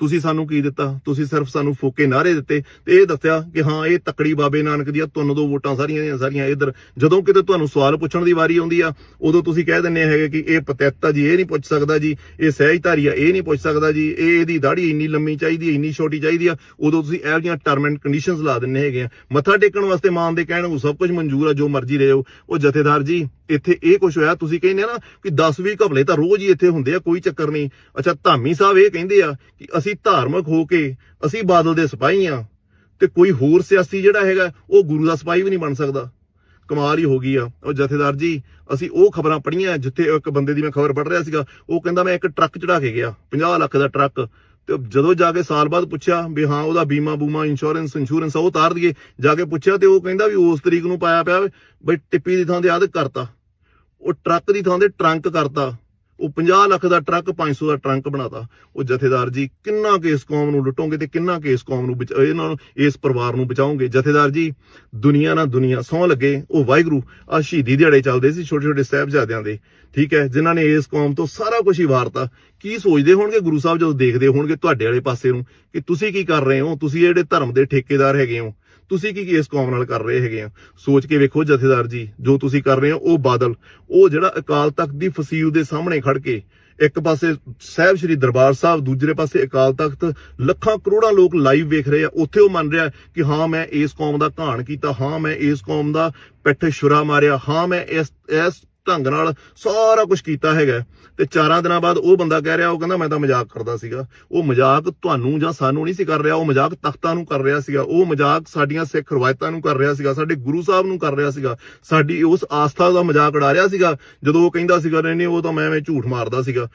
ਤੁਸੀਂ ਸਾਨੂੰ ਕੀ ਦਿੱਤਾ? ਤੁਸੀਂ ਸਿਰਫ ਸਾਨੂੰ ਫੋਕੇ ਨਾਰੇ ਦਿੱਤੇ ਤੇ ਇਹ ਦੱਸਿਆ ਕਿ ਹਾਂ, ਇਹ ਤਕੜੀ ਬਾਬੇ ਨਾਨਕ ਦੀਆਂ ਤੁੰਨ ਦੋ ਵੋਟਾਂ ਸਾਰੀਆਂ ਦੀਆਂ ਸਾਰੀਆਂ ਇਧਰ। ਜਦੋਂ ਕਿਤੇ ਤੁਹਾਨੂੰ ਸਵਾਲ ਪੁੱਛਣ ਦੀ ਵਾਰੀ ਆਉਂਦੀ ਆ, ਉਦੋਂ ਤੁਸੀਂ ਕਹਿ ਦਿੰਦੇ ਹੈਗੇ ਕਿ ਇਹ ਪਤੈਤਾ ਜੀ, ਇਹ ਨਹੀਂ ਪੁੱਛ ਸਕਦਾ ਜੀ, ਇਹ ਸਹਿਜਧਾਰੀ ਆ ਇਹ ਨਹੀਂ ਪੁੱਛ ਸਕਦਾ ਜੀ, ਇਹ ਇਹਦੀ ਦਾੜੀ ਇੰਨੀ ਲੰਮੀ ਚਾਹੀਦੀ ਹੈ ਇੰਨੀ ਛੋਟੀ ਚਾਹੀਦੀ ਆ, ਉਦੋਂ ਤੁਸੀਂ ਇਹੋ ਜਿਹੀਆਂ ਟਰਮ ਐਂਡ ਕੰਡੀਸ਼ਨਸ ਲਾ ਦਿੰਦੇ ਹੈਗੇ ਆ। ਮੱਥਾ ਟੇਕਣ ਵਾਸਤੇ ਮਾਨ ਦੇ ਕਹਿਣ ਨੂੰ ਸਭ ਕੁਝ ਮਨਜ਼ੂਰ ਆ, ਜੋ ਮਰਜ਼ੀ ਰਹੇ ਹੋ। ਉਹ ਜਥੇਦਾਰ ਜੀ, ਇੱਥੇ ਇਹ ਕੁਝ ਹੋਇਆ, ਤੁਸੀਂ ਕਹਿੰਦੇ ਨਾ ਕਿ 10 20 ਘਪਲੇ ਤਾਂ ਰੋਜ਼ ਹੀ ਇੱਥੇ ਹੁੰਦੇ ਆ, ਕੋਈ ਚੱਕਰ ਨਹੀਂ। ਅੱਛਾ, ਧਾਮੀ ਸਾਹਿਬ ਇਹ ਕਹਿੰਦੇ ਆ ਕਿ ਅਸੀਂ ਧਾਰਮਿਕ ਹੋ ਕੇ ਅਸੀਂ ਬਾਦਲ ਦੇ ਸਿਪਾਹੀ ਆ ਤੇ ਕੋਈ ਹੋਰ ਸਿਆਸੀ ਜਿਹੜਾ ਹੈਗਾ, ਉਹ ਗੁਰੂ ਦਾ ਸਿਪਾਹੀ ਵੀ ਨਹੀਂ ਬਣ ਸਕਦਾ। ਕਮਾਲ ਹੀ ਹੋ ਗਈ ਆ। ਉਹ ਜਥੇਦਾਰ ਜੀ, ਅਸੀਂ ਉਹ ਖਬਰਾਂ ਪੜੀਆਂ ਜਿੱਥੇ ਇੱਕ ਬੰਦੇ ਦੀ ਮੈਂ ਖਬਰ ਪੜ੍ਹ ਰਿਹਾ ਸੀਗਾ, ਉਹ ਕਹਿੰਦਾ ਮੈਂ ਇੱਕ ਟਰੱਕ ਚੜਾ ਕੇ ਗਿਆ 50 ਲੱਖ ਦਾ ਟਰੱਕ। ਤੇ ਜਦੋਂ ਜਾ ਕੇ ਸਾਲ ਬਾਅਦ ਪੁੱਛਿਆ ਵੀ ਹਾਂ, ਉਹਦਾ ਬੀਮਾ ਬੂਮਾ ਇੰਸ਼ੋਰੈਂਸ ਇੰਸ਼ੋਰੈਂਸ ਉਹ ਉਤਾਰ ਦਈਏ। ਜਾ ਕੇ ਪੁੱਛਿਆ ਤੇ ਉਹ ਕਹਿੰਦਾ ਵੀ ਉਸ ਤਰੀਕ ਨੂੰ ਪਾਇਆ ਪਿਆ ਬਈ ਟਿੱਪੀ ਦੀ ਥਾਂ ਤੇ ਆਦਿ ਕਰਤਾ। ਉਹ ਟਰੱਕ ਦੀ ਥਾਂ ਤੇ ਟਰੰਕ ਕਰਤਾ। ਉਹ 50 ਲੱਖ ਦਾ ਟਰੱਕ 500 ਦਾ ਟਰੰਕ ਬਣਾਤਾ। ਉਹ ਜਥੇਦਾਰ ਜੀ, ਕਿੰਨਾ ਕੇ ਕੌਮ ਨੂੰ ਲੁੱਟੋਗੇ ਤੇ ਕਿੰਨਾ ਕੇ ਇਸ ਕੌਮ ਨੂੰ ਇਹਨਾਂ ਨੂੰ, ਇਸ ਪਰਿਵਾਰ ਨੂੰ ਬਚਾਓਗੇ ਜਥੇਦਾਰ ਜੀ, ਦੁਨੀਆ ਨਾ ਦੁਨੀਆ ਸੌ ਲੱਗੇ। ਉਹ ਵਾਹਿਗੁਰੂ ਆ ਸ਼ਹੀਦੀ ਦਿਹਾੜੇ ਚੱਲਦੇ ਸੀ ਛੋਟੇ ਛੋਟੇ ਸਾਹਿਬਜ਼ਾਦਿਆਂ ਦੇ। ਠੀਕ ਹੈ, ਜਿਨ੍ਹਾਂ ਨੇ ਇਸ ਕੌਮ ਤੋਂ ਸਾਰਾ ਕੁਝ ਹੀ ਵਾਰਤਾ। ਕੀ ਸੋਚਦੇ ਹੋਣਗੇ ਗੁਰੂ ਸਾਹਿਬ ਜਦੋਂ ਦੇਖਦੇ ਹੋਣਗੇ ਤੁਹਾਡੇ ਵਾਲੇ ਪਾਸੇ ਨੂੰ ਕਿ ਤੁਸੀਂ ਕੀ ਕਰ ਰਹੇ ਹੋ? ਤੁਸੀਂ ਜਿਹੜੇ ਧਰਮ ਦੇ ਠੇਕੇਦਾਰ ਹੈਗੇ ਹੋ ਤੁਸੀਂ ਕੀ ਕੀ ਇਸ ਕੌਮ ਨਾਲ ਕਰ ਰਹੇ ਹੈਗੇ ਆ? ਸੋਚ ਕੇ ਵੇਖੋ ਜਥੇਦਾਰ ਜੀ, ਜੋ ਤੁਸੀਂ ਕਰ ਰਹੇ ਹੋ, ਉਹ ਬਾਦਲ। ਉਹ ਜਿਹੜਾ ਅਕਾਲ ਤਖਤ ਦੀ ਫਸੀਲ ਦੇ ਸਾਹਮਣੇ ਖੜ ਕੇ ਇੱਕ ਪਾਸੇ ਸਾਹਿਬ ਸ੍ਰੀ ਦਰਬਾਰ ਸਾਹਿਬ ਦੂਜੇ ਪਾਸੇ ਅਕਾਲ ਤਖਤ, ਲੱਖਾਂ ਕਰੋੜਾਂ ਲੋਕ ਲਾਈਵ ਵੇਖ ਰਹੇ ਆ। ਉੱਥੇ ਉਹ ਮੰਨ ਰਿਹਾ ਕਿ ਹਾਂ, ਮੈਂ ਇਸ ਕੌਮ ਦਾ ਘਾਣ ਕੀਤਾ, ਹਾਂ, ਮੈਂ ਇਸ ਕੌਮ ਦਾ ਪਿੱਠ ਛੁਰਾ ਮਾਰਿਆ, ਹਾਂ, ਮੈਂ ਇਸ ਇਸ ਢੰਗ ਨਾਲ ਸਾਰਾ ਕੁਝ ਕੀਤਾ ਹੈਗਾ ਤੇ ਚਾਰਾਂ ਦਿਨਾਂ ਬਾਅਦ ਉਹ ਬੰਦਾ ਕਹਿ ਰਿਹਾ, ਉਹ ਕਹਿੰਦਾ, ਮੈਂ ਤਾਂ ਮਜ਼ਾਕ ਕਰਦਾ ਸੀਗਾ। ਉਹ ਮਜ਼ਾਕ ਤੁਹਾਨੂੰ ਜਾਂ ਸਾਨੂੰ ਨਹੀਂ ਸੀ ਕਰ ਰਿਹਾ, ਉਹ ਮਜ਼ਾਕ ਤਖਤਾਂ ਨੂੰ ਕਰ ਰਿਹਾ ਸੀਗਾ। ਉਹ ਮਜ਼ਾਕ ਸਾਡੀਆਂ ਸਿੱਖ ਰਵਾਇਤਾਂ ਨੂੰ ਕਰ ਰਿਹਾ ਸੀਗਾ, ਸਾਡੇ ਗੁਰੂ ਸਾਹਿਬ ਨੂੰ ਕਰ ਰਿਹਾ ਸੀਗਾ। ਸਾਡੀ ਉਸ ਆਸਥਾ ਦਾ ਮਜ਼ਾਕ ਉਡਾ ਰਿਹਾ ਸੀਗਾ। ਜਦੋਂ ਉਹ ਕਹਿੰਦਾ ਸੀਗਾ, ਨਹੀਂ ਨਹੀਂ, ਉਹ ਤਾਂ ਮੈਂ ਐਵੇਂ ਝੂਠ ਮਾਰਦਾ ਸੀਗਾ।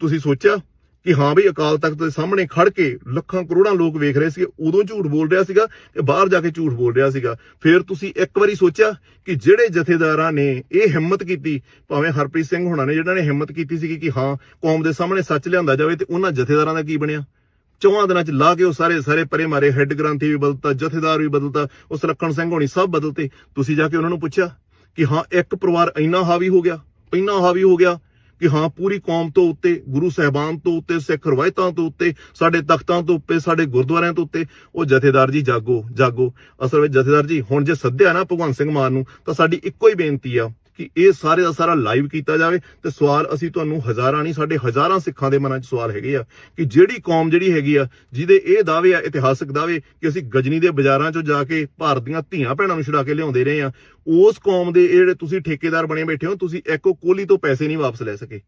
ਤੁਸੀਂ ਸੋਚਿਆ? ਕਿ ਹਾਂ ਬਈ ਅਕਾਲ ਤਖਤ ਦੇ ਸਾਹਮਣੇ ਖੜ ਕੇ ਲੱਖਾਂ ਕਰੋੜਾਂ ਲੋਕ ਵੇਖ ਰਹੇ ਸੀ ਉਦੋਂ ਝੂਠ ਬੋਲ ਰਿਹਾ ਸੀਗਾ ਤੇ ਬਾਹਰ ਜਾ ਕੇ ਝੂਠ ਬੋਲ ਰਿਹਾ ਸੀਗਾ। ਫਿਰ ਤੁਸੀਂ ਇੱਕ ਵਾਰੀ ਸੋਚਿਆ ਕਿ ਜਿਹੜੇ ਜਥੇਦਾਰਾਂ ਨੇ ਇਹ ਹਿੰਮਤ ਕੀਤੀ, ਭਾਵੇਂ ਹਰਪ੍ਰੀਤ ਸਿੰਘ ਹੋਣਾ ਨੇ ਜਿਹੜਾ ਨੇ ਹਿੰਮਤ ਕੀਤੀ ਸੀ ਕਿ ਹਾਂ ਕੌਮ ਦੇ ਸਾਹਮਣੇ ਸੱਚ ਲਿਆਂਦਾ ਜਾਵੇ ਤੇ ਉਹਨਾਂ ਜਥੇਦਾਰਾਂ ਦਾ ਕੀ ਬਣਿਆ? ਚੌਹਾਂ ਦਿਨਾਂ ਚ ਲਾ ਕੇ ਉਹ ਸਾਰੇ ਸਾਰੇ ਪਰੇ ਮਾਰੇ ਹੈੱਡ ਗ੍ਰੰਥੀ ਵੀ ਬਦਲਤਾ, ਜਥੇਦਾਰ ਵੀ ਬਦਲਤਾ ਉਹ ਸੁਲੱਖਣ ਸਿੰਘ ਹੋਣੀ ਸਭ ਬਦਲਤੇ। ਤੁਸੀਂ ਜਾ ਕੇ ਉਹਨਾਂ ਨੂੰ ਪੁੱਛਿਆ ਕਿ ਹਾਂ ਇੱਕ ਪਰਿਵਾਰ ਇੰਨਾ ਹਾਵੀ ਹੋ ਗਿਆ, ਇੰਨਾ ਹਾਵੀ ਹੋ ਗਿਆ ਕਿ ਹਾਂ, ਪੂਰੀ ਕੌਮ ਤੋਂ ਉੱਤੇ, ਗੁਰੂ ਸਾਹਿਬਾਨ ਤੋਂ ਉੱਤੇ, ਸਿੱਖ ਰਵਾਇਤਾਂ ਤੋਂ ਉੱਤੇ, ਸਾਡੇ ਤਖਤਾਂ ਤੋਂ ਉੱਤੇ, ਸਾਡੇ ਗੁਰਦੁਆਰਿਆਂ ਤੋਂ ਉੱਤੇ, ਉਹ ਜਥੇਦਾਰ ਜੀ ਜਾਗੋ ਜਾਗੋ। ਅਸਲ ਵਿੱਚ ਜਥੇਦਾਰ ਜੀ, ਹੁਣ ਜੇ ਸੱਦਿਆ ਨਾ ਭਗਵੰਤ ਸਿੰਘ ਮਾਨ ਨੂੰ, ਤਾਂ ਸਾਡੀ ਇੱਕੋ ਹੀ ਬੇਨਤੀ ਆ ਕਿ ਇਹ ਸਾਰੇ ਦਾ ਸਾਰਾ ਲਾਈਵ ਕੀਤਾ ਜਾਵੇ ਤੇ ਸਵਾਲ ਅਸੀਂ ਤੁਹਾਨੂੰ ਹਜ਼ਾਰਾਂ ਨਹੀਂ, ਸਾਡੇ ਹਜ਼ਾਰਾਂ ਸਿੱਖਾਂ ਦੇ ਮਨਾਂ 'ਚ ਸਵਾਲ ਹੈਗੇ ਆ ਕਿ ਜਿਹੜੀ ਕੌਮ ਜਿਹੜੀ ਹੈਗੀ ਆ, ਜਿਹਦੇ ਇਹ ਦਾਅਵੇ ਆ, ਇਤਿਹਾਸਕ ਦਾਅਵੇ ਕਿ ਅਸੀਂ ਗਜਨੀ ਦੇ ਬਾਜ਼ਾਰਾਂ 'ਚੋਂ ਜਾ ਕੇ ਭਾਰਤ ਦੀਆਂ ਧੀਆਂ ਭੈਣਾਂ ਨੂੰ ਛੁਡਾ ਕੇ ਲਿਆਉਂਦੇ ਰਹੇ ਆ, ਉਸ ਕੌਮ ਦੇ ਇਹ ਜਿਹੜੇ ਤੁਸੀਂ ਠੇਕੇਦਾਰ ਬਣੇ ਬੈਠੇ ਹੋ, ਤੁਸੀਂ ਇੱਕੋ ਕੋਲੀ ਤੋਂ ਪੈਸੇ ਨਹੀਂ ਵਾਪਸ ਲੈ ਸਕੇ।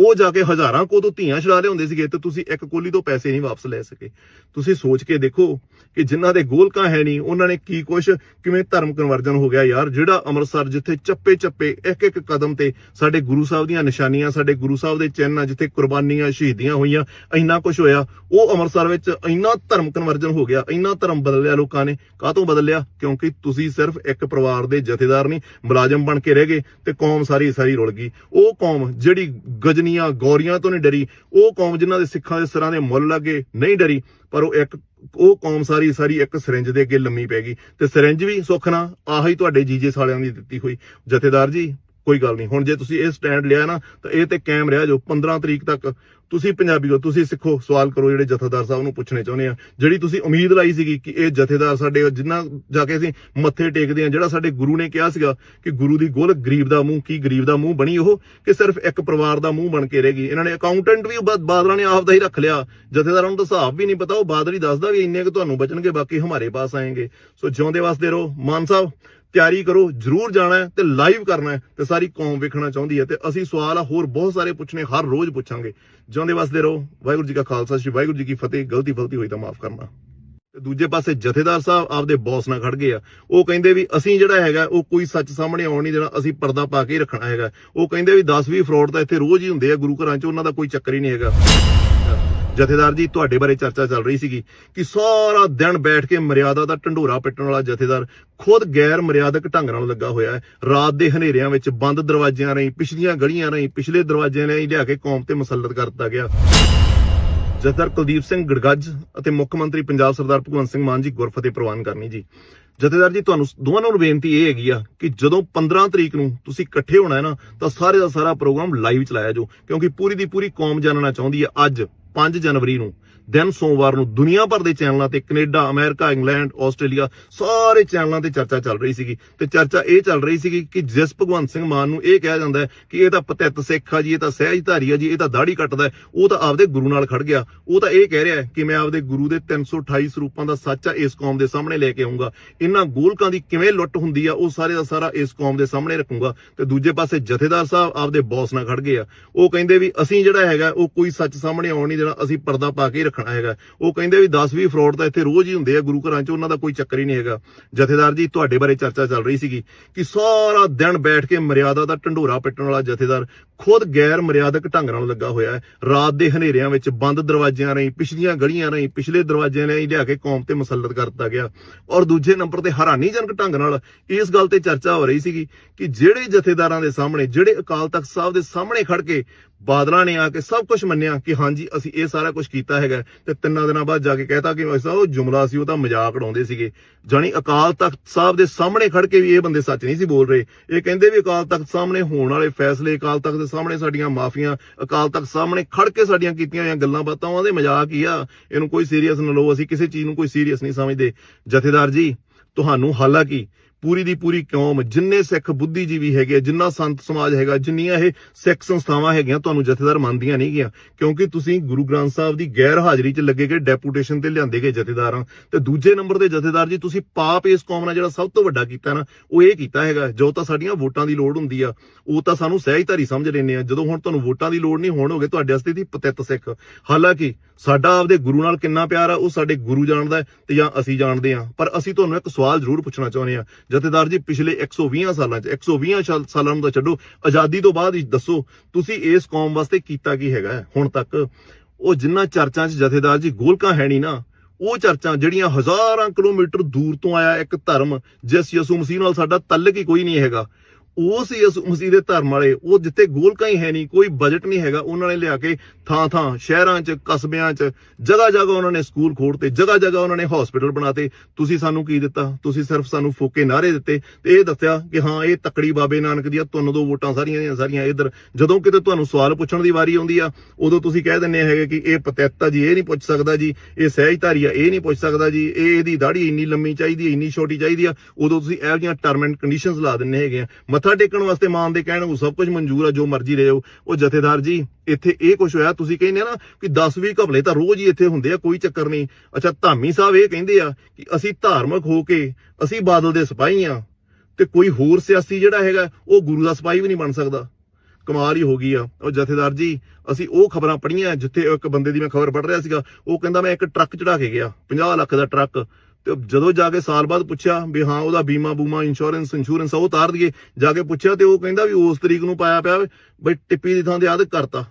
ਉਹ ਜਾ ਕੇ ਹਜ਼ਾਰਾਂ ਕੋ ਤੋਂ ਧੀਆਂ ਛੁਡਾ ਲਿਆਉਂਦੇ ਸੀਗੇ ਤੇ ਤੁਸੀਂ ਇੱਕ ਕੋਲੀ ਤੋਂ ਪੈਸੇ ਨਹੀਂ ਵਾਪਸ ਲੈ ਸਕੇ। ਤੁਸੀਂ ਸੋਚ ਕੇ ਦੇਖੋ ਕਿ ਜਿਨ੍ਹਾਂ ਦੇ ਗੋਲਕਾਂ ਹੈ ਨਹੀਂ, ਉਹਨਾਂ ਨੇ ਕੀ ਕੁਛ, ਕਿਵੇਂ ਧਰਮ ਕਨਵਰਜਨ ਹੋ ਗਿਆ ਯਾਰ। ਜਿਹੜਾ ਅੰਮ੍ਰਿਤਸਰ ਜਿੱਥੇ ਚੱਪੇ ਚੱਪੇ, ਇੱਕ ਇੱਕ ਕਦਮ ਤੇ ਸਾਡੇ ਗੁਰੂ ਸਾਹਿਬ ਦੀਆਂ ਨਿਸ਼ਾਨੀਆਂ, ਸਾਡੇ ਗੁਰੂ ਸਾਹਿਬ ਦੇ ਚਿੰਨ੍ਹ ਜਿੱਥੇ ਕੁਰਬਾਨੀਆਂ ਸ਼ਹੀਦੀਆਂ ਹੋਈਆਂ, ਇੰਨਾ ਕੁਝ ਹੋਇਆ। ਉਹ ਅੰਮ੍ਰਿਤਸਰ ਵਿੱਚ ਇੰਨਾ ਧਰਮ ਕਨਵਰਜਨ ਹੋ ਗਿਆ, ਇੰਨਾ ਧਰਮ ਬਦਲਿਆ ਲੋਕਾਂ ਨੇ। ਕਾਹਤੋਂ ਬਦਲਿਆ? ਕਿਉਂਕਿ ਤੁਸੀਂ ਸਿਰਫ ਇੱਕ ਪਰਿਵਾਰ ਦੇ ਜਥੇਦਾਰ ਨਹੀਂ, ਮੁਲਾਜ਼ਮ ਬਣ ਕੇ ਰਹਿ ਗਏ ਤੇ ਕੌਮ ਸਾਰੀ ਸਾਰੀ ਰੁਲ ਗਈ। ਉਹ ਕੌਮ ਜਿਹੜੀ ਗਜ਼ਨੀ ਗਜਨੀਆਂ ਗੌਰੀਆਂ ਤੋਂ ਨਹੀਂ ਡਰੀ। ਉਹ ਕੌਮ ਜਿਨ੍ਹਾਂ ਦੇ ਸਿੱਖਾਂ ਦੇ ਸਿਰਾਂ ਦੇ ਮੁੱਲ ਲੱਗੇ ਨਹੀਂ ਡਰੀ, ਪਰ ਉਹ ਇੱਕ ਉਹ ਕੌਮ ਸਾਰੀ ਸਾਰੀ ਇੱਕ ਸਿਰੰਜ ਦੇ ਅੱਗੇ ਲੰਮੀ ਪੈ ਗਈ। ਤੇ ਸਿਰੰਜ ਵੀ ਸੁੱਖ ਨਾ ਆਹੀ ਤੁਹਾਡੇ ਜੀਜੇ ਸਾਲਿਆਂ ਦੀ ਦਿੱਤੀ ਹੋਈ। ਜਥੇਦਾਰ ਜੀ ਕੋਈ ਗੱਲ ਨਹੀਂ। ਹੁਣ ਜੇ ਤੁਸੀਂ ਇਹ ਸਟੈਂਡ ਲਿਆ ਨਾ, ਤਾਂ ਇਹ ਤੇ ਕਾਇਮ ਰਿਹਾ ਜੋ 15 ਤਰੀਕ ਤੱਕ ਤੁਸੀਂ ਪੰਜਾਬੀ ਹੋ, ਤੁਸੀਂ ਸਿੱਖੋ। ਸਵਾਲ ਕਰੋ ਜਿਹੜੇ ਜਥੇਦਾਰ ਸਾਹਿਬ ਨੂੰ ਪੁੱਛਣੇ ਚਾਹੁੰਦੇ ਆ। ਜਿਹੜੀ ਤੁਸੀਂ ਉਮੀਦ ਲਾਈ ਸੀਗੀ ਕਿ ਇਹ ਜਥੇਦਾਰ ਸਾਡੇ ਜਿੰਨਾ ਜਾ ਕੇ ਅਸੀਂ ਮੱਥੇ ਟੇਕਦੇ ਆ, ਜਿਹੜਾ ਸਾਡੇ ਗੁਰੂ ਨੇ ਕਿਹਾ ਸੀਗਾ ਕਿ ਗੁਰੂ ਦੀ ਗੋਲ ਗਰੀਬ ਦਾ ਮੂੰਹ, ਕੀ ਗਰੀਬ ਦਾ ਮੂੰਹ ਬਣੀ ਉਹ? ਕਿ ਸਿਰਫ ਇੱਕ ਪਰਿਵਾਰ ਦਾ ਮੂੰਹ ਬਣ ਕੇ ਰਹਿ ਗਈ। ਇਹਨਾਂ ਨੇ ਅਕਾਊਂਟੈਂਟ ਵੀ ਬਾਦਲਾਂ ਨੇ ਆਪ ਦਾ ਹੀ ਰੱਖ ਲਿਆ। ਜਥੇਦਾਰਾਂ ਨੂੰ ਤਾਂ ਹਿਸਾਬ ਵੀ ਨਹੀਂ ਪਤਾ। ਉਹ ਬਾਦਲ ਹੀ ਦੱਸਦਾ ਵੀ ਇੰਨੇ ਕੁ ਤੁਹਾਨੂੰ ਬਚਣਗੇ, ਬਾਕੀ ਹਮਾਰੇ ਪਾਸ ਆਏਗੇ। ਸੋ ਜਿਉਂਦੇ ਵਾਸਤੇ ਰਹੋ। ਮਾਨ ਸਾਹਿਬ ਤਿਆਰੀ ਕਰੋ, ਜਰੂਰ ਜਾਣਾ ਹੈ ਤੇ ਲਾਈਵ ਕਰਨਾ ਹੈ ਤੇ ਸਾਰੀ ਕੌਮ ਵੇਖਣਾ ਚਾਹੁੰਦੀ ਹੈ ਤੇ ਅਸੀਂ ਸਵਾਲ ਹੋਰ ਬਹੁਤ ਸਾਰੇ ਪੁੱਛਣੇ, ਹਰ ਰੋਜ਼ ਪੁੱਛਾਂਗੇ। ਜਿਉਂਦੇ ਵਸਦੇ ਰਹੋ, ਵਾਹਿਗੁਰੂ ਜੀ ਕਾ ਖਾਲਸਾ, ਸ੍ਰੀ ਵਾਹਿਗੁਰੂ ਜੀ ਕੀ ਫਤਿਹ, ਗਲਤੀ ਫਲਤੀ ਹੋਈ ਤਾਂ ਮਾਫ ਕਰਨਾ। ਤੇ ਦੂਜੇ ਪਾਸੇ ਜਥੇਦਾਰ ਸਾਹਿਬ ਆਪਦੇ ਬੌਸ ਨਾਲ ਖੜ ਗਏ ਆ। ਉਹ ਕਹਿੰਦੇ ਵੀ ਅਸੀਂ ਜਿਹੜਾ ਹੈਗਾ, ਉਹ ਕੋਈ ਸੱਚ ਸਾਹਮਣੇ ਆਉਣ ਨਹੀਂ ਦੇਣਾ, ਅਸੀਂ ਪਰਦਾ ਪਾ ਕੇ ਹੀ ਰੱਖਣਾ ਹੈਗਾ। ਉਹ ਕਹਿੰਦੇ ਵੀ 10 20 ਫਰਾਡ ਤਾਂ ਇੱਥੇ ਰੋਜ਼ ਹੀ ਹੁੰਦੇ ਆ, ਗੁਰੂ ਘਰਾਂ 'ਚ ਉਹਨਾਂ ਦਾ ਕੋਈ ਚੱਕਰ ਹੀ ਨਹੀਂ ਹੈਗਾ। ਜਥੇਦਾਰ ਜੀ, ਤੁਹਾਡੇ ਬਾਰੇ ਚਰਚਾ ਚੱਲ ਰਹੀ ਸੀਗੀ ਕਿ ਸਾਰਾ ਦਿਨ ਬੈਠ ਕੇ ਮਰਿਆਦਾ ਦਾ ਢੰਡੋਰਾ ਪਿੱਟਣ ਵਾਲਾ ਜਥੇਦਾਰ ਖੁਦ ਗੈਰ ਮਰਿਆਦਕ ਢੰਗ ਨਾਲ ਲੱਗਾ ਹੋਇਆ ਹੈ। ਰਾਤ ਦੇ ਹਨੇਰਿਆਂ ਵਿੱਚ ਬੰਦ ਦਰਵਾਜ਼ਿਆਂ ਰਾਹੀਂ, ਪਿਛਲੀਆਂ ਗਲੀਆਂ ਰਾਹੀਂ, ਪਿਛਲੇ ਦਰਵਾਜ਼ਿਆਂ ਰਾਹੀਂ ਲਿਆ ਕੇ ਕੌਮ ਤੇ ਮੁਸਲਤ ਕਰ ਦਿੱਤਾ ਗਿਆ। ਜਥੇਦਾਰ ਕੁਲਦੀਪ ਸਿੰਘ ਗੜਗੱਜ ਅਤੇ ਮੁੱਖ ਮੰਤਰੀ ਪੰਜਾਬ ਸਰਦਾਰ ਭਗਵੰਤ ਸਿੰਘ ਮਾਨ ਜੀ ਗੁਰਫਤਿਹ ਪ੍ਰਵਾਨ ਕਰਨੀ ਜੀ। ਜਥੇਦਾਰ ਜੀ, ਤੁਹਾਨੂੰ ਦੋਵਾਂ ਨੂੰ ਬੇਨਤੀ ਇਹ ਹੈਗੀ ਆ ਕਿ ਜਦੋਂ 15 ਤਰੀਕ ਨੂੰ ਤੁਸੀਂ ਇਕੱਠੇ ਹੋਣਾ ਹੈ ਨਾ, ਤਾਂ ਸਾਰੇ ਦਾ ਸਾਰਾ ਪ੍ਰੋਗਰਾਮ ਲਾਈਵ ਚਲਾਇਆ ਜੋ ਕਿਉਂਕਿ ਪੂਰੀ ਦੀ ਪੂਰੀ ਕੌਮ ਜਾਣਨਾ ਚਾਹੁੰਦੀ ਹੈ ਅੱਜ। 5 ਜਨਵਰੀ ਨੂੰ ਦਿਨ ਸੋਮਵਾਰ ਨੂੰ ਦੁਨੀਆ ਭਰ ਦੇ ਚੈਨਲਾਂ ਤੇ ਕੈਨੇਡਾ, ਅਮਰੀਕਾ, ਇੰਗਲੈਂਡ, ਆਸਟ੍ਰੇਲੀਆ ਸਾਰੇ ਚੈਨਲਾਂ ਤੇ ਚਰਚਾ ਚੱਲ ਰਹੀ ਸੀਗੀ। ਤੇ ਚਰਚਾ ਇਹ ਚੱਲ ਰਹੀ ਸੀਗੀ ਕਿ ਜਿਸ ਭਗਵੰਤ ਸਿੰਘ ਮਾਨ ਨੂੰ ਇਹ ਕਿਹਾ ਜਾਂਦਾ ਹੈ ਕਿ ਇਹ ਤਾਂ ਪਤਿੱਤ ਸਿੱਖ ਆ ਜੀ, ਇਹ ਤਾਂ ਸਹਿਜਧਾਰੀ ਆ ਜੀ, ਇਹ ਤਾਂ ਦਾੜੀ ਕੱਟਦਾ ਉਹ ਤਾਂ ਆਪਦੇ ਗੁਰੂ ਨਾਲ ਖੜ ਗਿਆ। ਉਹ ਤਾਂ ਇਹ ਕਹਿ ਰਿਹਾ ਕਿ ਮੈਂ ਆਪਦੇ ਗੁਰੂ ਦੇ 328 ਸਰੂਪਾਂ ਦਾ ਸੱਚ ਆ, ਇਸ ਕੌਮ ਦੇ ਸਾਹਮਣੇ ਲੈ ਕੇ ਆਉਂਗਾ ਇਹਨਾਂ ਗੋਲਕਾਂ ਦੀ ਕਿਵੇਂ ਲੁੱਟ ਹੁੰਦੀ ਆ, ਉਹ ਸਾਰੇ ਦਾ ਸਾਰਾ ਇਸ ਕੌਮ ਦੇ ਸਾਹਮਣੇ ਰੱਖੂੰਗਾ। ਤੇ ਦੂਜੇ ਪਾਸੇ ਜਥੇਦਾਰ ਸਾਹਿਬ ਆਪਦੇ ਬੌਸ ਨਾਲ ਖੜ ਗਏ ਆ। ਉਹ ਕਹਿੰਦੇ ਵੀ ਅਸੀਂ ਜਿਹੜਾ ਹੈਗਾ, ਉਹ ਕੋਈ ਸੱਚ ਸਾਹਮਣੇ ਆਉਣ ਨਹੀਂ ਦੇਣਾ। ਅਸੀਂ ਪਰਦਾ ਪਾ ਕੇ ਹੀ ਰੱਖਣਾ ਹੈਗਾ। ਉਹ ਕਹਿੰਦੇ ਵੀ 10 20 ਫਰਾਡ ਤਾਂ ਇੱਥੇ ਰੋਜ਼ ਹੀ ਹੁੰਦੇ ਆ, ਗੁਰੂ ਘਰਾਂ 'ਚ ਉਹਨਾਂ ਦਾ ਕੋਈ ਚੱਕਰ ਹੀ ਨਹੀਂ ਹੈਗਾ। ਜਥੇਦਾਰ ਜੀ, ਤੁਹਾਡੇ ਬਾਰੇ ਚਰਚਾ ਚੱਲ ਰਹੀ ਸੀਗੀ ਕਿ ਸਾਰਾ ਦਿਨ ਬੈਠ ਕੇ ਮਰਿਆਦਾ ਦਾ ਢੰਡੋਰਾ ਪਿੱਟਣ ਵਾਲਾ ਜਥੇਦਾਰ ਖੁਦ ਗੈਰ ਮਰਿਆਦਕ ਢੰਗ ਨਾਲ ਲੱਗਾ ਹੋਇਆ ਹੈ। ਰਾਤ ਦੇ ਹਨੇਰਿਆਂ ਵਿੱਚ ਬੰਦ ਦਰਵਾਜ਼ਿਆਂ ਰਾਹੀਂ, ਪਿਛਲੀਆਂ ਗਲੀਆਂ ਰਾਹੀਂ, ਪਿਛਲੇ ਦਰਵਾਜ਼ਿਆਂ ਰਾਹੀਂ ਲਿਆ ਕੇ ਕੌਮ ਤੇ ਮੁਸਲਤ ਕਰ ਦਿੱਤਾ ਗਿਆ। ਔਰ ਦੂਜੇ ਨੰਬਰ ਤੇ ਹੈਰਾਨੀਜਨਕ ਢੰਗ ਨਾਲ ਇਸ ਗੱਲ ਤੇ ਚਰਚਾ ਹੋ ਰਹੀ ਸੀਗੀ ਕਿ ਜਿਹੜੇ ਜਥੇਦਾਰਾਂ ਦੇ ਸਾਹਮਣੇ, ਜਿਹੜੇ ਅਕਾਲ ਤਖਤ ਸਾਹਿਬ ਦੇ ਸਾਹਮਣੇ ਖੜ ਕੇ ਬਾਦਲਾਂ ਨੇ ਆ ਕੇ ਸਭ ਕੁਝ ਮੰਨਿਆ ਕਿ ਹਾਂਜੀ, ਅਸੀਂ ਇਹ ਸਾਰਾ ਕੁਝ ਕੀਤਾ ਹੈਗਾ ਤੇ ਤਿੰਨਾਂ ਦਿਨਾਂ ਬਾਅਦ ਜਾ ਕੇ ਕਹਿਤਾ ਕਿ ਐਸਾ ਉਹ ਜੁਮਲਾ ਸੀ, ਉਹ ਤਾਂ ਮਜ਼ਾਕ ਉਡਾਉਂਦੇ ਸੀਗੇ। ਜਾਣੀ ਅਕਾਲ ਤਖਤ ਸਾਹਿਬ ਦੇ ਸਾਹਮਣੇ ਖੜ ਕੇ ਵੀ ਇਹ ਬੰਦੇ ਸੱਚ ਨਹੀਂ ਸੀ ਬੋਲ ਰਹੇ। ਇਹ ਕਹਿੰਦੇ ਵੀ ਅਕਾਲ ਤਖਤ ਸਾਹਮਣੇ ਹੋਣ ਵਾਲੇ ਫੈਸਲੇ, ਅਕਾਲ ਤਖਤ ਦੇ ਸਾਹਮਣੇ ਸਾਡੀਆਂ ਮਾਫੀਆਂ, ਅਕਾਲ ਤਖਤ ਸਾਹਮਣੇ ਖੜ ਕੇ ਸਾਡੀਆਂ ਕੀਤੀਆਂ ਹੋਈਆਂ ਗੱਲਾਂ ਬਾਤਾਂ, ਉਹਦੇ ਮਜ਼ਾਕ ਹੀ ਆ। ਇਹਨੂੰ ਕੋਈ ਸੀਰੀਅਸ ਨਾ ਲਓ, ਅਸੀਂ ਕਿਸੇ ਚੀਜ਼ ਨੂੰ ਕੋਈ ਸੀਰੀਅਸ ਨਹੀਂ ਸਮਝਦੇ। ਜਥੇਦਾਰ ਜੀ, ਤੁਹਾਨੂੰ ਹਾਲਾਂਕਿ ਪੂਰੀ ਦੀ ਪੂਰੀ ਕੌਮ, ਜਿੰਨੇ ਸਿੱਖ ਬੁੱਧੀਜੀਵੀ ਹੈਗੇ ਜਿੰਨਾ ਸੰਤ ਸਮਾਜ ਹੈਗਾ, ਜਿੰਨੀਆਂ ਇਹ ਸਿੱਖ ਸੰਸਥਾਵਾਂ ਹੈਗੀਆਂ, ਤੁਹਾਨੂੰ ਜਥੇਦਾਰ ਮੰਨਦੀਆਂ ਨਹੀਂ ਗਿਆ। ਕਿਉਂਕਿ ਤੁਸੀਂ ਗੁਰੂ ਗ੍ਰੰਥ ਸਾਹਿਬ ਦੀ ਗੈਰ ਹਾਜ਼ਰੀ 'ਚ ਲੱਗੇ ਗਏ ਡੈਪੂਟੇਸ਼ਨ ਤੇ ਲਿਆਂਦੇ ਗਏ ਜਥੇਦਾਰਾਂ। ਤੇ ਦੂਜੇ ਨੰਬਰ ਤੇ ਜਥੇਦਾਰ ਜੀ, ਤੁਸੀਂ ਪਾਪ ਇਸ ਕੌਮ ਨਾਲ ਜਿਹੜਾ ਸਭ ਤੋਂ ਵੱਡਾ ਕੀਤਾ ਨਾ, ਉਹ ਇਹ ਕੀਤਾ ਹੈਗਾ, ਜੋ ਤਾਂ ਸਾਡੀਆਂ ਵੋਟਾਂ ਦੀ ਲੋੜ ਹੁੰਦੀ ਆ, ਉਹ ਤਾਂ ਸਾਨੂੰ ਸਹਿਜਧਾਰੀ ਸਮਝ ਲੈਂਦੇ ਆ। ਜਦੋਂ ਹੁਣ ਤੁਹਾਨੂੰ ਵੋਟਾਂ ਦੀ ਲੋੜ ਨਹੀਂ ਹੋਣ ਹੋਗੇ ਤੁਹਾਡੇ ਵਾਸਤੇ ਦੀ ਪਤਿੱਤ ਸਿੱਖ। ਹਾਲਾਂਕਿ ਸਾਡਾ ਆਪਦੇ ਗੁਰੂ ਨਾਲ ਕਿੰਨਾ ਪਿਆਰ ਆ, ਉਹ ਸਾਡੇ ਗੁਰੂ ਜਾਣਦਾ ਹੈ ਤੇ ਜਾਂ ਅਸੀਂ ਜਾਣਦੇ ਆ। ਪਰ ਅਸੀਂ ਤੁਹਾਨੂੰ ਇੱਕ ਸਵਾਲ ਜ਼ਰੂਰ ਪੁੱਛਣਾ ਚਾਹੁੰਦੇ ਆ ਜਥੇਦਾਰ ਜੀ, ਪਿਛਲੇ 120 ਸਾਲਾਂ 'ਚ 120 ਸਾਲਾਂ ਨੂੰ ਤਾਂ ਛੱਡੋ, ਆਜ਼ਾਦੀ ਤੋਂ ਬਾਅਦ ਹੀ ਦੱਸੋ, ਤੁਸੀਂ ਇਸ ਕੌਮ ਵਾਸਤੇ ਕੀਤਾ ਕੀ ਹੈਗਾ? ਹੁਣ ਤੱਕ ਉਹ ਜਿੰਨਾ ਚਰਚਾਂ 'ਚ ਜਥੇਦਾਰ ਜੀ ਗੋਲਕਾਂ ਹੈ ਨਹੀਂ ਨਾ, ਉਹ ਚਰਚਾਂ ਜਿਹੜੀਆਂ ਹਜ਼ਾਰਾਂ ਕਿਲੋਮੀਟਰ ਦੂਰ ਤੋਂ ਆਇਆ ਇੱਕ ਧਰਮ, ਜਿਸ ਯਿਸੂ ਮਸੀਹ ਨਾਲ ਸਾਡਾ ਤਾਲੁਕ ਹੀ ਕੋਈ ਨਹੀਂ ਹੈਗਾ ਉਹ ਉਸ ਯਿਸੂ ਮਸੀਹ ਦੇ ਧਰਮ ਵਾਲੇ। ਉਹ ਜਿੱਥੇ ਗੋਲਕਾਂ ਹੀ ਹੈ ਨਹੀਂ, ਕੋਈ ਬਜਟ ਨਹੀਂ ਹੈਗਾ, ਉਹਨਾਂ ਨੇ ਲਿਆ ਕੇ ਥਾਂ ਥਾਂ, ਸ਼ਹਿਰਾਂ 'ਚ, ਕਸਬਿਆਂ 'ਚ, ਜਗ੍ਹਾ ਜਗ੍ਹਾ ਉਹਨਾਂ ਨੇ ਸਕੂਲ ਖੋਲਤੇ, ਜਗ੍ਹਾ ਜਗ੍ਹਾ ਉਹਨਾਂ ਨੇ ਹਸਪੀਟਲ ਬਣਾਤੇ। ਤੁਸੀਂ ਸਾਨੂੰ ਕੀ ਦਿੱਤਾ? ਤੁਸੀਂ ਸਿਰਫ ਸਾਨੂੰ ਫੋਕੇ ਨਾਰੇ ਦਿੱਤੇ। ਤੇ ਇਹ ਦੱਸਿਆ ਕਿ ਹਾਂ, ਇਹ ਤਕੜੀ ਬਾਬੇ ਨਾਨਕ ਦੀਆਂ ਤੁਹਾਨੂੰ ਦੋ ਵੋਟਾਂ ਸਾਰੀਆਂ ਦੀਆਂ ਸਾਰੀਆਂ ਇੱਧਰ। ਜਦੋਂ ਕਿਤੇ ਤੁਹਾਨੂੰ ਸਵਾਲ ਪੁੱਛਣ ਦੀ ਵਾਰੀ ਆਉਂਦੀ ਆ, ਉਦੋਂ ਤੁਸੀਂ ਕਹਿ ਦਿੰਦੇ ਹੈਗੇ ਕਿ ਇਹ ਪਤਿੱਤ ਜੀ, ਇਹ ਨਹੀਂ ਪੁੱਛ ਸਕਦਾ ਜੀ। ਇਹ ਸਹਿਜਧਾਰੀ ਆ, ਇਹ ਨਹੀਂ ਪੁੱਛ ਸਕਦਾ ਜੀ। ਇਹ ਇਹਦੀ ਦਾੜੀ ਇੰਨੀ ਲੰਮੀ ਚਾਹੀਦੀ ਹੈ ਇੰਨੀ ਛੋਟੀ ਚਾਹੀਦੀ ਆ। ਉਦੋਂ ਤੁਸੀਂ ਇਹੋ ਜਿਹੀਆਂ ਟਰਮ ਐਂਡ ਕੰਡੀਸ਼ਨਸ ਲਾ ਦਿੰਦੇ ਹੈਗੇ ਆ। ਮੱਥਾ ਟੇਕਣ ਵਾਸਤੇ ਮਾਨ ਦੇ ਕਹਿਣ ਨੂੰ ਸਭ ਕੁਝ ਮਨਜ਼ੂਰ ਆ, ਜੋ ਮਰਜ਼ੀ ਰਹੇ ਹੋ ਉਹ ਜਥੇਦਾਰ ਜੀ, ਇੱਥੇ ਇਹ ਕੁਝ ਹੋਇਆ, ਤੁਸੀਂ ਕਹਿੰਦੇ ਨਾ ਕਿ 10 20 ਘਪਲੇ ਤਾਂ ਰੋਜ਼ ਹੀ ਇੱਥੇ ਹੁੰਦੇ ਆ, ਕੋਈ ਚੱਕਰ ਨਹੀਂ। ਅੱਛਾ, ਧਾਮੀ ਸਾਹਿਬ ਇਹ ਕਹਿੰਦੇ ਆ ਕਿ ਅਸੀਂ ਧਾਰਮਿਕ ਹੋ ਕੇ ਅਸੀਂ ਬਾਦਲ ਦੇ ਸਿਪਾਹੀ ਆ ਤੇ ਕੋਈ ਹੋਰ ਸਿਆਸੀ ਜਿਹੜਾ ਹੈਗਾ, ਉਹ ਗੁਰੂ ਦਾ ਸਿਪਾਹੀ ਵੀ ਨਹੀਂ ਬਣ ਸਕਦਾ। ਕਮਾਲ ਹੀ ਹੋ ਗਈ ਆ। ਉਹ ਜਥੇਦਾਰ ਜੀ, ਅਸੀਂ ਉਹ ਖਬਰਾਂ ਪੜੀਆਂ ਜਿੱਥੇ ਇੱਕ ਬੰਦੇ ਦੀ ਮੈਂ ਖਬਰ ਪੜ੍ਹ ਰਿਹਾ ਸੀਗਾ, ਉਹ ਕਹਿੰਦਾ ਮੈਂ ਇੱਕ ਟਰੱਕ ਚੜਾ ਕੇ ਗਿਆ 50 ਲੱਖ ਦਾ ਟਰੱਕ। ਜਦੋਂ ਜਾ ਕੇ ਸਾਲ ਬਾਅਦ ਪੁੱਛਿਆ ਵੀ ਹਾਂ, ਉਹਦਾ ਬੀਮਾ, ਬੂਮਾ ਇੰਸ਼ੋਰੈਂਸ ਇੰਸ਼ੋਰੈਂਸ ਉਹ ਉਤਾਰ ਦਈਏ। ਜਾ ਕੇ ਪੁੱਛਿਆ ਤੇ ਉਹ ਕਹਿੰਦਾ ਵੀ ਉਸ ਤਰੀਕ ਨੂੰ ਪਾਇਆ ਪਿਆ ਬਈ ਟਿੱਪੀ ਦੀ ਥਾਂ ਤੇ ਆਦਿ ਕਰਤਾ।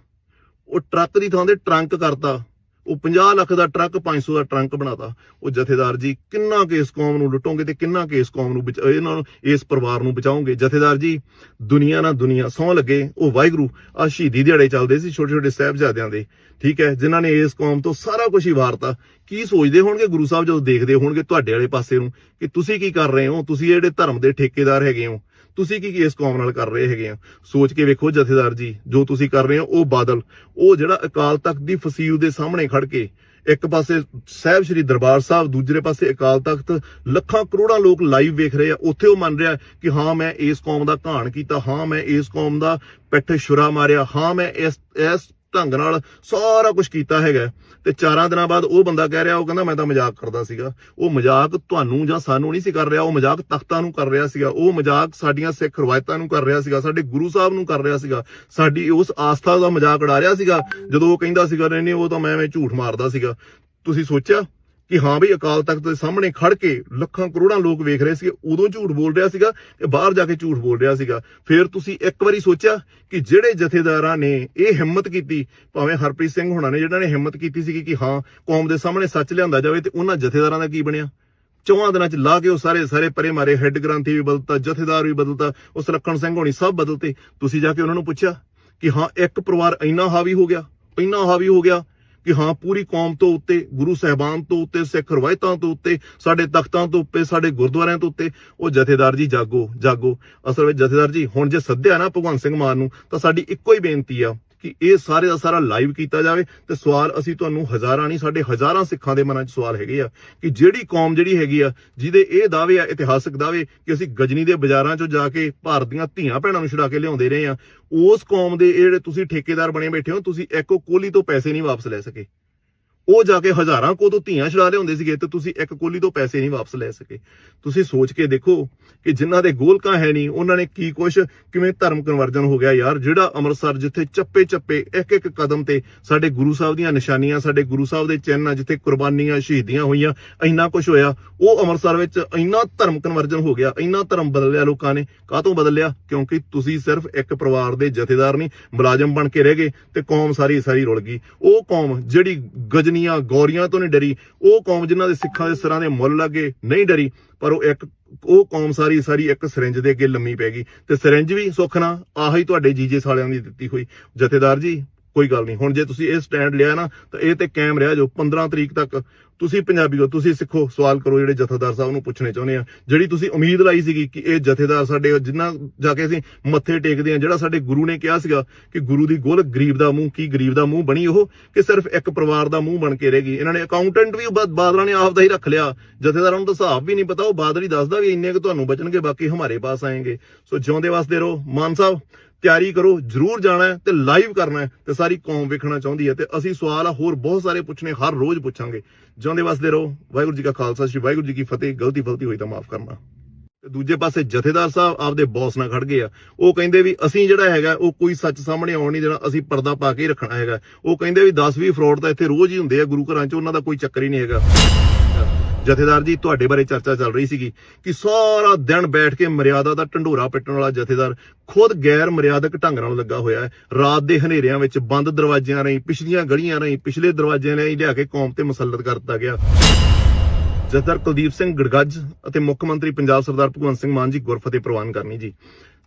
ਉਹ ਟਰੱਕ ਦੀ ਥਾਂ ਤੇ ਟਰੰਕ ਕਰਤਾ। ਉਹ 50 ਲੱਖ ਦਾ ਟਰੱਕ 500 ਦਾ ਟਰੰਕ ਬਣਾਤਾ। ਉਹ ਜਥੇਦਾਰ ਜੀ, ਕਿੰਨਾ ਕੇ ਕੌਮ ਨੂੰ ਲੁੱਟੋਗੇ ਤੇ ਕਿੰਨਾ ਕੇ ਇਸ ਕੌਮ ਨੂੰ ਇਹਨਾਂ ਨੂੰ, ਇਸ ਪਰਿਵਾਰ ਨੂੰ ਬਚਾਓਗੇ ਜਥੇਦਾਰ ਜੀ, ਦੁਨੀਆ ਨਾ ਦੁਨੀਆ ਸੌ ਲੱਗੇ। ਉਹ ਵਾਹਿਗੁਰੂ ਆ ਸ਼ਹੀਦੀ ਦਿਹਾੜੇ ਚੱਲਦੇ ਸੀ ਛੋਟੇ ਛੋਟੇ ਸਾਹਿਬਜ਼ਾਦਿਆਂ ਦੇ। ਠੀਕ ਹੈ, ਜਿਨ੍ਹਾਂ ਨੇ ਇਸ ਕੌਮ ਤੋਂ ਸਾਰਾ ਕੁਝ ਹੀ ਵਾਰਤਾ। ਕੀ ਸੋਚਦੇ ਹੋਣਗੇ ਗੁਰੂ ਸਾਹਿਬ ਜਦੋਂ ਦੇਖਦੇ ਹੋਣਗੇ ਤੁਹਾਡੇ ਵਾਲੇ ਪਾਸੇ ਨੂੰ ਕਿ ਤੁਸੀਂ ਕੀ ਕਰ ਰਹੇ ਹੋ? ਤੁਸੀਂ ਜਿਹੜੇ ਧਰਮ ਦੇ ਠੇਕੇਦਾਰ ਹੈਗੇ ਹੋ ਤੁਸੀਂ ਕੀ ਕੀ ਇਸ ਕੌਮ ਨਾਲ ਕਰ ਰਹੇ ਹੈਗੇ ਆ ਸੋਚ ਕੇ ਵੇਖੋ ਜਥੇਦਾਰ ਜੀ, ਜੋ ਤੁਸੀਂ ਕਰ ਰਹੇ ਹੋ, ਉਹ ਬਾਦਲ। ਉਹ ਜਿਹੜਾ ਅਕਾਲ ਤਖਤ ਦੀ ਫਸੀਲ ਦੇ ਸਾਹਮਣੇ ਖੜ ਕੇ ਇੱਕ ਪਾਸੇ ਸਾਹਿਬ ਸ੍ਰੀ ਦਰਬਾਰ ਸਾਹਿਬ ਦੂਜੇ ਪਾਸੇ ਅਕਾਲ ਤਖਤ, ਲੱਖਾਂ ਕਰੋੜਾਂ ਲੋਕ ਲਾਈਵ ਵੇਖ ਰਹੇ ਆ। ਉੱਥੇ ਉਹ ਮੰਨ ਰਿਹਾ ਕਿ ਹਾਂ, ਮੈਂ ਇਸ ਕੌਮ ਦਾ ਘਾਣ ਕੀਤਾ, ਹਾਂ, ਮੈਂ ਇਸ ਕੌਮ ਦਾ ਪਿੱਠ ਛੁਰਾ ਮਾਰਿਆ, ਹਾਂ, ਮੈਂ ਇਸ ਇਸ ਢੰਗ ਨਾਲ ਸਾਰਾ ਕੁਝ ਕੀਤਾ ਹੈਗਾ ਤੇ ਚਾਰਾਂ ਦਿਨਾਂ ਬਾਅਦ ਉਹ ਬੰਦਾ ਕਹਿ ਰਿਹਾ, ਉਹ ਕਹਿੰਦਾ, ਮੈਂ ਤਾਂ ਮਜ਼ਾਕ ਕਰਦਾ ਸੀਗਾ। ਉਹ ਮਜ਼ਾਕ ਤੁਹਾਨੂੰ ਜਾਂ ਸਾਨੂੰ ਨਹੀਂ ਸੀ ਕਰ ਰਿਹਾ, ਉਹ ਮਜ਼ਾਕ ਤਖਤਾਂ ਨੂੰ ਕਰ ਰਿਹਾ ਸੀਗਾ। ਉਹ ਮਜ਼ਾਕ ਸਾਡੀਆਂ ਸਿੱਖ ਰਵਾਇਤਾਂ ਨੂੰ ਕਰ ਰਿਹਾ ਸੀਗਾ, ਸਾਡੇ ਗੁਰੂ ਸਾਹਿਬ ਨੂੰ ਕਰ ਰਿਹਾ ਸੀਗਾ। ਸਾਡੀ ਉਸ ਆਸਥਾ ਦਾ ਮਜ਼ਾਕ ਉਡਾ ਰਿਹਾ ਸੀਗਾ। ਜਦੋਂ ਉਹ ਕਹਿੰਦਾ ਸੀਗਾ, ਨਹੀਂ ਨਹੀਂ, ਉਹ ਤਾਂ ਮੈਂ ਐਵੇਂ ਝੂਠ ਮਾਰਦਾ ਸੀਗਾ। ਤੁਸੀਂ ਸੋਚਿਆ? ਕਿ ਹਾਂ ਬਈ ਅਕਾਲ ਤਖਤ ਦੇ ਸਾਹਮਣੇ ਖੜ ਕੇ ਲੱਖਾਂ ਕਰੋੜਾਂ ਲੋਕ ਵੇਖ ਰਹੇ ਸੀ ਉਦੋਂ ਝੂਠ ਬੋਲ ਰਿਹਾ ਸੀਗਾ ਤੇ ਬਾਹਰ ਜਾ ਕੇ ਝੂਠ ਬੋਲ ਰਿਹਾ ਸੀਗਾ। ਫਿਰ ਤੁਸੀਂ ਇੱਕ ਵਾਰੀ ਸੋਚਿਆ ਕਿ ਜਿਹੜੇ ਜਥੇਦਾਰਾਂ ਨੇ ਇਹ ਹਿੰਮਤ ਕੀਤੀ, ਭਾਵੇਂ ਹਰਪ੍ਰੀਤ ਸਿੰਘ ਹੋਣਾ ਨੇ ਜਿਹੜਾ ਨੇ ਹਿੰਮਤ ਕੀਤੀ ਸੀ ਕਿ ਹਾਂ ਕੌਮ ਦੇ ਸਾਹਮਣੇ ਸੱਚ ਲਿਆਂਦਾ ਜਾਵੇ ਤੇ ਉਹਨਾਂ ਜਥੇਦਾਰਾਂ ਦਾ ਕੀ ਬਣਿਆ? ਚੌਹਾਂ ਦਿਨਾਂ ਚ ਲਾ ਕੇ ਉਹ ਸਾਰੇ ਸਾਰੇ ਪਰੇ ਮਾਰੇ ਹੈੱਡ ਗ੍ਰੰਥੀ ਵੀ ਬਦਲਤਾ, ਜਥੇਦਾਰ ਵੀ ਬਦਲਤਾ ਉਹ ਸੁਲੱਖਣ ਸਿੰਘ ਹੋਣੀ ਸਭ ਬਦਲਤੇ। ਤੁਸੀਂ ਜਾ ਕੇ ਉਹਨਾਂ ਨੂੰ ਪੁੱਛਿਆ ਕਿ ਹਾਂ ਇੱਕ ਪਰਿਵਾਰ ਇੰਨਾ ਹਾਵੀ ਹੋ ਗਿਆ, ਇੰਨਾ ਹਾਵੀ ਹੋ ਗਿਆ ਕਿ ਹਾਂ, ਪੂਰੀ ਕੌਮ ਤੋਂ ਉੱਤੇ, ਗੁਰੂ ਸਾਹਿਬਾਨ ਤੋਂ ਉੱਤੇ, ਸਿੱਖ ਰਵਾਇਤਾਂ ਤੋਂ ਉੱਤੇ, ਸਾਡੇ ਤਖਤਾਂ ਤੋਂ ਉੱਤੇ, ਸਾਡੇ ਗੁਰਦੁਆਰਿਆਂ ਤੋਂ ਉੱਤੇ, ਉਹ ਜਥੇਦਾਰ ਜੀ ਜਾਗੋ ਜਾਗੋ। ਅਸਲ ਵਿੱਚ ਜਥੇਦਾਰ ਜੀ, ਹੁਣ ਜੇ ਸੱਦਿਆ ਨਾ ਭਗਵੰਤ ਸਿੰਘ ਮਾਨ ਨੂੰ, ਤਾਂ ਸਾਡੀ ਇੱਕੋ ਹੀ ਬੇਨਤੀ ਆ ਕਿ ਇਹ ਸਾਰੇ ਦਾ ਸਾਰਾ ਲਾਈਵ ਕੀਤਾ ਜਾਵੇ ਤੇ ਸਵਾਲ ਅਸੀਂ ਤੁਹਾਨੂੰ ਹਜ਼ਾਰਾਂ ਨਹੀਂ, ਸਾਡੇ ਹਜ਼ਾਰਾਂ ਸਿੱਖਾਂ ਦੇ ਮਨਾਂ 'ਚ ਸਵਾਲ ਹੈਗੇ ਆ ਕਿ ਜਿਹੜੀ ਕੌਮ ਜਿਹੜੀ ਹੈਗੀ ਆ, ਜਿਹਦੇ ਇਹ ਦਾਅਵੇ ਆ, ਇਤਿਹਾਸਕ ਦਾਅਵੇ ਕਿ ਅਸੀਂ ਗਜਨੀ ਦੇ ਬਾਜ਼ਾਰਾਂ 'ਚੋਂ ਜਾ ਕੇ ਭਾਰਤ ਦੀਆਂ ਧੀਆਂ ਭੈਣਾਂ ਨੂੰ ਛੁਡਾ ਕੇ ਲਿਆਉਂਦੇ ਰਹੇ ਆ, ਉਸ ਕੌਮ ਦੇ ਇਹ ਜਿਹੜੇ ਤੁਸੀਂ ਠੇਕੇਦਾਰ ਬਣੇ ਬੈਠੇ ਹੋ, ਤੁਸੀਂ ਇੱਕੋ ਕੋਲੀ ਤੋਂ ਪੈਸੇ ਨਹੀਂ ਵਾਪਸ ਲੈ ਸਕੇ। ਉਹ ਜਾ ਕੇ ਹਜ਼ਾਰਾਂ ਕੋ ਤੋਂ ਧੀਆਂ ਛੁਡਾ ਲਿਆਉਂਦੇ ਸੀਗੇ ਤੇ ਤੁਸੀਂ ਇੱਕ ਕੋਲੀ ਤੋਂ ਪੈਸੇ ਨਹੀਂ ਵਾਪਸ ਲੈ ਸਕੇ। ਤੁਸੀਂ ਸੋਚ ਕੇ ਦੇਖੋ ਕਿ ਜਿਨ੍ਹਾਂ ਦੇ ਗੋਲਕਾਂ ਹੈ ਨਹੀਂ, ਉਹਨਾਂ ਨੇ ਕੀ ਕੁਛ, ਕਿਵੇਂ ਧਰਮ ਕਨਵਰਜਨ ਹੋ ਗਿਆ ਯਾਰ। ਜਿਹੜਾ ਅੰਮ੍ਰਿਤਸਰ ਜਿੱਥੇ ਚੱਪੇ ਚੱਪੇ, ਇੱਕ ਇੱਕ ਕਦਮ ਤੇ ਸਾਡੇ ਗੁਰੂ ਸਾਹਿਬ ਦੀਆਂ ਨਿਸ਼ਾਨੀਆਂ, ਸਾਡੇ ਗੁਰੂ ਸਾਹਿਬ ਦੇ ਚਿੰਨ੍ਹ ਜਿੱਥੇ ਕੁਰਬਾਨੀਆਂ ਸ਼ਹੀਦੀਆਂ ਹੋਈਆਂ, ਇੰਨਾ ਕੁਝ ਹੋਇਆ, ਉਹ ਅੰਮ੍ਰਿਤਸਰ ਵਿੱਚ ਇੰਨਾ ਧਰਮ ਕਨਵਰਜਨ ਹੋ ਗਿਆ, ਇੰਨਾ ਧਰਮ ਬਦਲਿਆ ਲੋਕਾਂ ਨੇ। ਕਾਹਤੋਂ ਬਦਲਿਆ? ਕਿਉਂਕਿ ਤੁਸੀਂ ਸਿਰਫ ਇੱਕ ਪਰਿਵਾਰ ਦੇ ਜਥੇਦਾਰ ਨਹੀਂ, ਮੁਲਾਜ਼ਮ ਬਣ ਕੇ ਰਹਿ ਗਏ ਤੇ ਕੌਮ ਸਾਰੀ ਸਾਰੀ ਰੁਲ ਗਈ। ਉਹ ਕੌਮ ਜਿਹੜੀ ਗਜਨੀਆਂ ਗੌਰੀਆਂ ਤੋਂ ਨਹੀਂ ਡਰੀ। ਉਹ ਕੌਮ ਜਿਨ੍ਹਾਂ ਦੇ ਸਿੱਖਾਂ ਦੇ ਸਿਰਾਂ ਦੇ ਮੁੱਲ ਲੱਗੇ ਨਹੀਂ ਡਰੀ, ਪਰ ਉਹ ਇੱਕ, ਉਹ ਕੌਮ ਸਾਰੀ ਸਾਰੀ ਇੱਕ ਸਿਰੰਜ ਦੇ ਅੱਗੇ ਲੰਮੀ ਪੈ ਗਈ। ਤੇ ਸਿਰੰਜ ਵੀ ਸੁੱਖ ਨਾ ਆਹੀ ਤੁਹਾਡੇ ਜੀਜੇ ਸਾਲਿਆਂ ਦੀ ਦਿੱਤੀ ਹੋਈ। ਜਥੇਦਾਰ ਜੀ ਕੋਈ ਗੱਲ ਨਹੀਂ। ਹੁਣ ਜੇ ਤੁਸੀਂ ਇਹ ਸਟੈਂਡ ਲਿਆ ਨਾ, ਤਾਂ ਇਹ ਤੇ ਕਾਇਮ ਰਿਹਾ ਜੋ 15 ਤਰੀਕ ਤੱਕ ਤੁਸੀਂ ਪੰਜਾਬੀ ਹੋ, ਤੁਸੀਂ ਸਿੱਖੋ। ਸਵਾਲ ਕਰੋ ਜਿਹੜੇ ਜਥੇਦਾਰ ਸਾਹਿਬ ਨੂੰ ਪੁੱਛਣੇ ਚਾਹੁੰਦੇ ਆ। ਜਿਹੜੀ ਤੁਸੀਂ ਉਮੀਦ ਲਾਈ ਸੀਗੀ ਕਿ ਇਹ ਜਥੇਦਾਰ ਸਾਡੇ ਜਿੰਨਾ ਜਾ ਕੇ ਅਸੀਂ ਮੱਥੇ ਟੇਕਦੇ ਆ, ਜਿਹੜਾ ਸਾਡੇ ਗੁਰੂ ਨੇ ਕਿਹਾ ਸੀਗਾ ਕਿ ਗੁਰੂ ਦੀ ਗੋਲ ਗਰੀਬ ਦਾ ਮੂੰਹ, ਕੀ ਗਰੀਬ ਦਾ ਮੂੰਹ ਬਣੀ ਉਹ? ਕਿ ਸਿਰਫ ਇੱਕ ਪਰਿਵਾਰ ਦਾ ਮੂੰਹ ਬਣ ਕੇ ਰਹਿ ਗਈ। ਇਹਨਾਂ ਨੇ ਅਕਾਊਂਟੈਂਟ ਵੀ ਬਾਦਲਾਂ ਨੇ ਆਪ ਦਾ ਹੀ ਰੱਖ ਲਿਆ। ਜਥੇਦਾਰਾਂ ਨੂੰ ਤਾਂ ਹਿਸਾਬ ਵੀ ਨਹੀਂ ਪਤਾ। ਉਹ ਬਾਦਲ ਹੀ ਦੱਸਦਾ ਵੀ ਇੰਨੇ ਕਿ ਤੁਹਾਨੂੰ ਬਚਣਗੇ, ਬਾਕੀ ਹਮਾਰੇ ਪਾਸ ਆਏਗੇ। ਸੋ ਜਿਉਂਦੇ ਵਾਸਤੇ ਰਹੋ। ਮਾਨ ਸਾਹਿਬ ਤਿਆਰੀ ਕਰੋ, ਜਰੂਰ ਜਾਣਾ ਹੈ ਤੇ ਲਾਈਵ ਕਰਨਾ ਹੈ ਤੇ ਸਾਰੀ ਕੌਮ ਵੇਖਣਾ ਚਾਹੁੰਦੀ ਹੈ ਤੇ ਅਸੀਂ ਸਵਾਲ ਹੋਰ ਬਹੁਤ ਸਾਰੇ ਪੁੱਛਣੇ, ਹਰ ਰੋਜ਼ ਪੁੱਛਾਂਗੇ। ਜਿਉਂਦੇ ਵਾਸਤੇ ਰਹੋ, ਵਾਹਿਗੁਰੂ ਜੀ ਕਾ ਖਾਲਸਾ, ਸ੍ਰੀ ਵਾਹਿਗੁਰੂ ਜੀ ਕੀ ਫਤਿਹ, ਗਲਤੀ ਫਲਤੀ ਹੋਈ ਤਾਂ ਮਾਫ ਕਰਨਾ। ਤੇ ਦੂਜੇ ਪਾਸੇ ਜਥੇਦਾਰ ਸਾਹਿਬ ਆਪਦੇ ਬੌਸ ਨਾਲ ਖੜ ਗਏ ਆ। ਉਹ ਕਹਿੰਦੇ ਵੀ ਅਸੀਂ ਜਿਹੜਾ ਹੈਗਾ, ਉਹ ਕੋਈ ਸੱਚ ਸਾਹਮਣੇ ਆਉਣ ਨਹੀਂ ਦੇਣਾ, ਅਸੀਂ ਪਰਦਾ ਪਾ ਕੇ ਹੀ ਰੱਖਣਾ ਹੈਗਾ। ਉਹ ਕਹਿੰਦੇ ਵੀ 10 20 ਫਰਾਡ ਤਾਂ ਇੱਥੇ ਰੋਜ਼ ਹੀ ਹੁੰਦੇ ਆ, ਗੁਰੂ ਘਰਾਂ 'ਚ ਉਹਨਾਂ ਦਾ ਕੋਈ ਚੱਕਰ ਹੀ ਨਹੀਂ ਹੈਗਾ। ਜਥੇਦਾਰ ਜੀ, ਤੁਹਾਡੇ ਬਾਰੇ ਚਰਚਾ ਚੱਲ ਰਹੀ ਸੀਗੀ ਕਿ ਸਾਰਾ ਦਿਨ ਬੈਠ ਕੇ ਮਰਿਆਦਾ ਦਾ ਢੰਡੋਰਾ ਪਿੱਟਣ ਵਾਲਾ ਜਥੇਦਾਰ ਖੁਦ ਗੈਰ ਮਰਿਆਦਕ ਢੰਗ ਨਾਲ ਲੱਗਾ ਹੋਇਆ ਹੈ। ਰਾਤ ਦੇ ਹਨੇਰਿਆਂ ਵਿੱਚ ਬੰਦ ਦਰਵਾਜ਼ਿਆਂ ਰਾਹੀਂ, ਪਿਛਲੀਆਂ ਗਲੀਆਂ ਰਾਹੀਂ, ਪਿਛਲੇ ਦਰਵਾਜ਼ਿਆਂ ਰਾਹੀਂ ਲਿਆ ਕੇ ਕੌਮ ਤੇ ਮੁਸਲਤ ਕਰ ਦਿੱਤਾ ਗਿਆ। ਜਥੇਦਾਰ ਕੁਲਦੀਪ ਸਿੰਘ ਗੜਗੱਜ ਅਤੇ ਮੁੱਖ ਮੰਤਰੀ ਪੰਜਾਬ ਸਰਦਾਰ ਭਗਵੰਤ ਸਿੰਘ ਮਾਨ ਜੀ ਗੁਰਫਤਿਹ ਪ੍ਰਵਾਨ ਕਰਨੀ ਜੀ।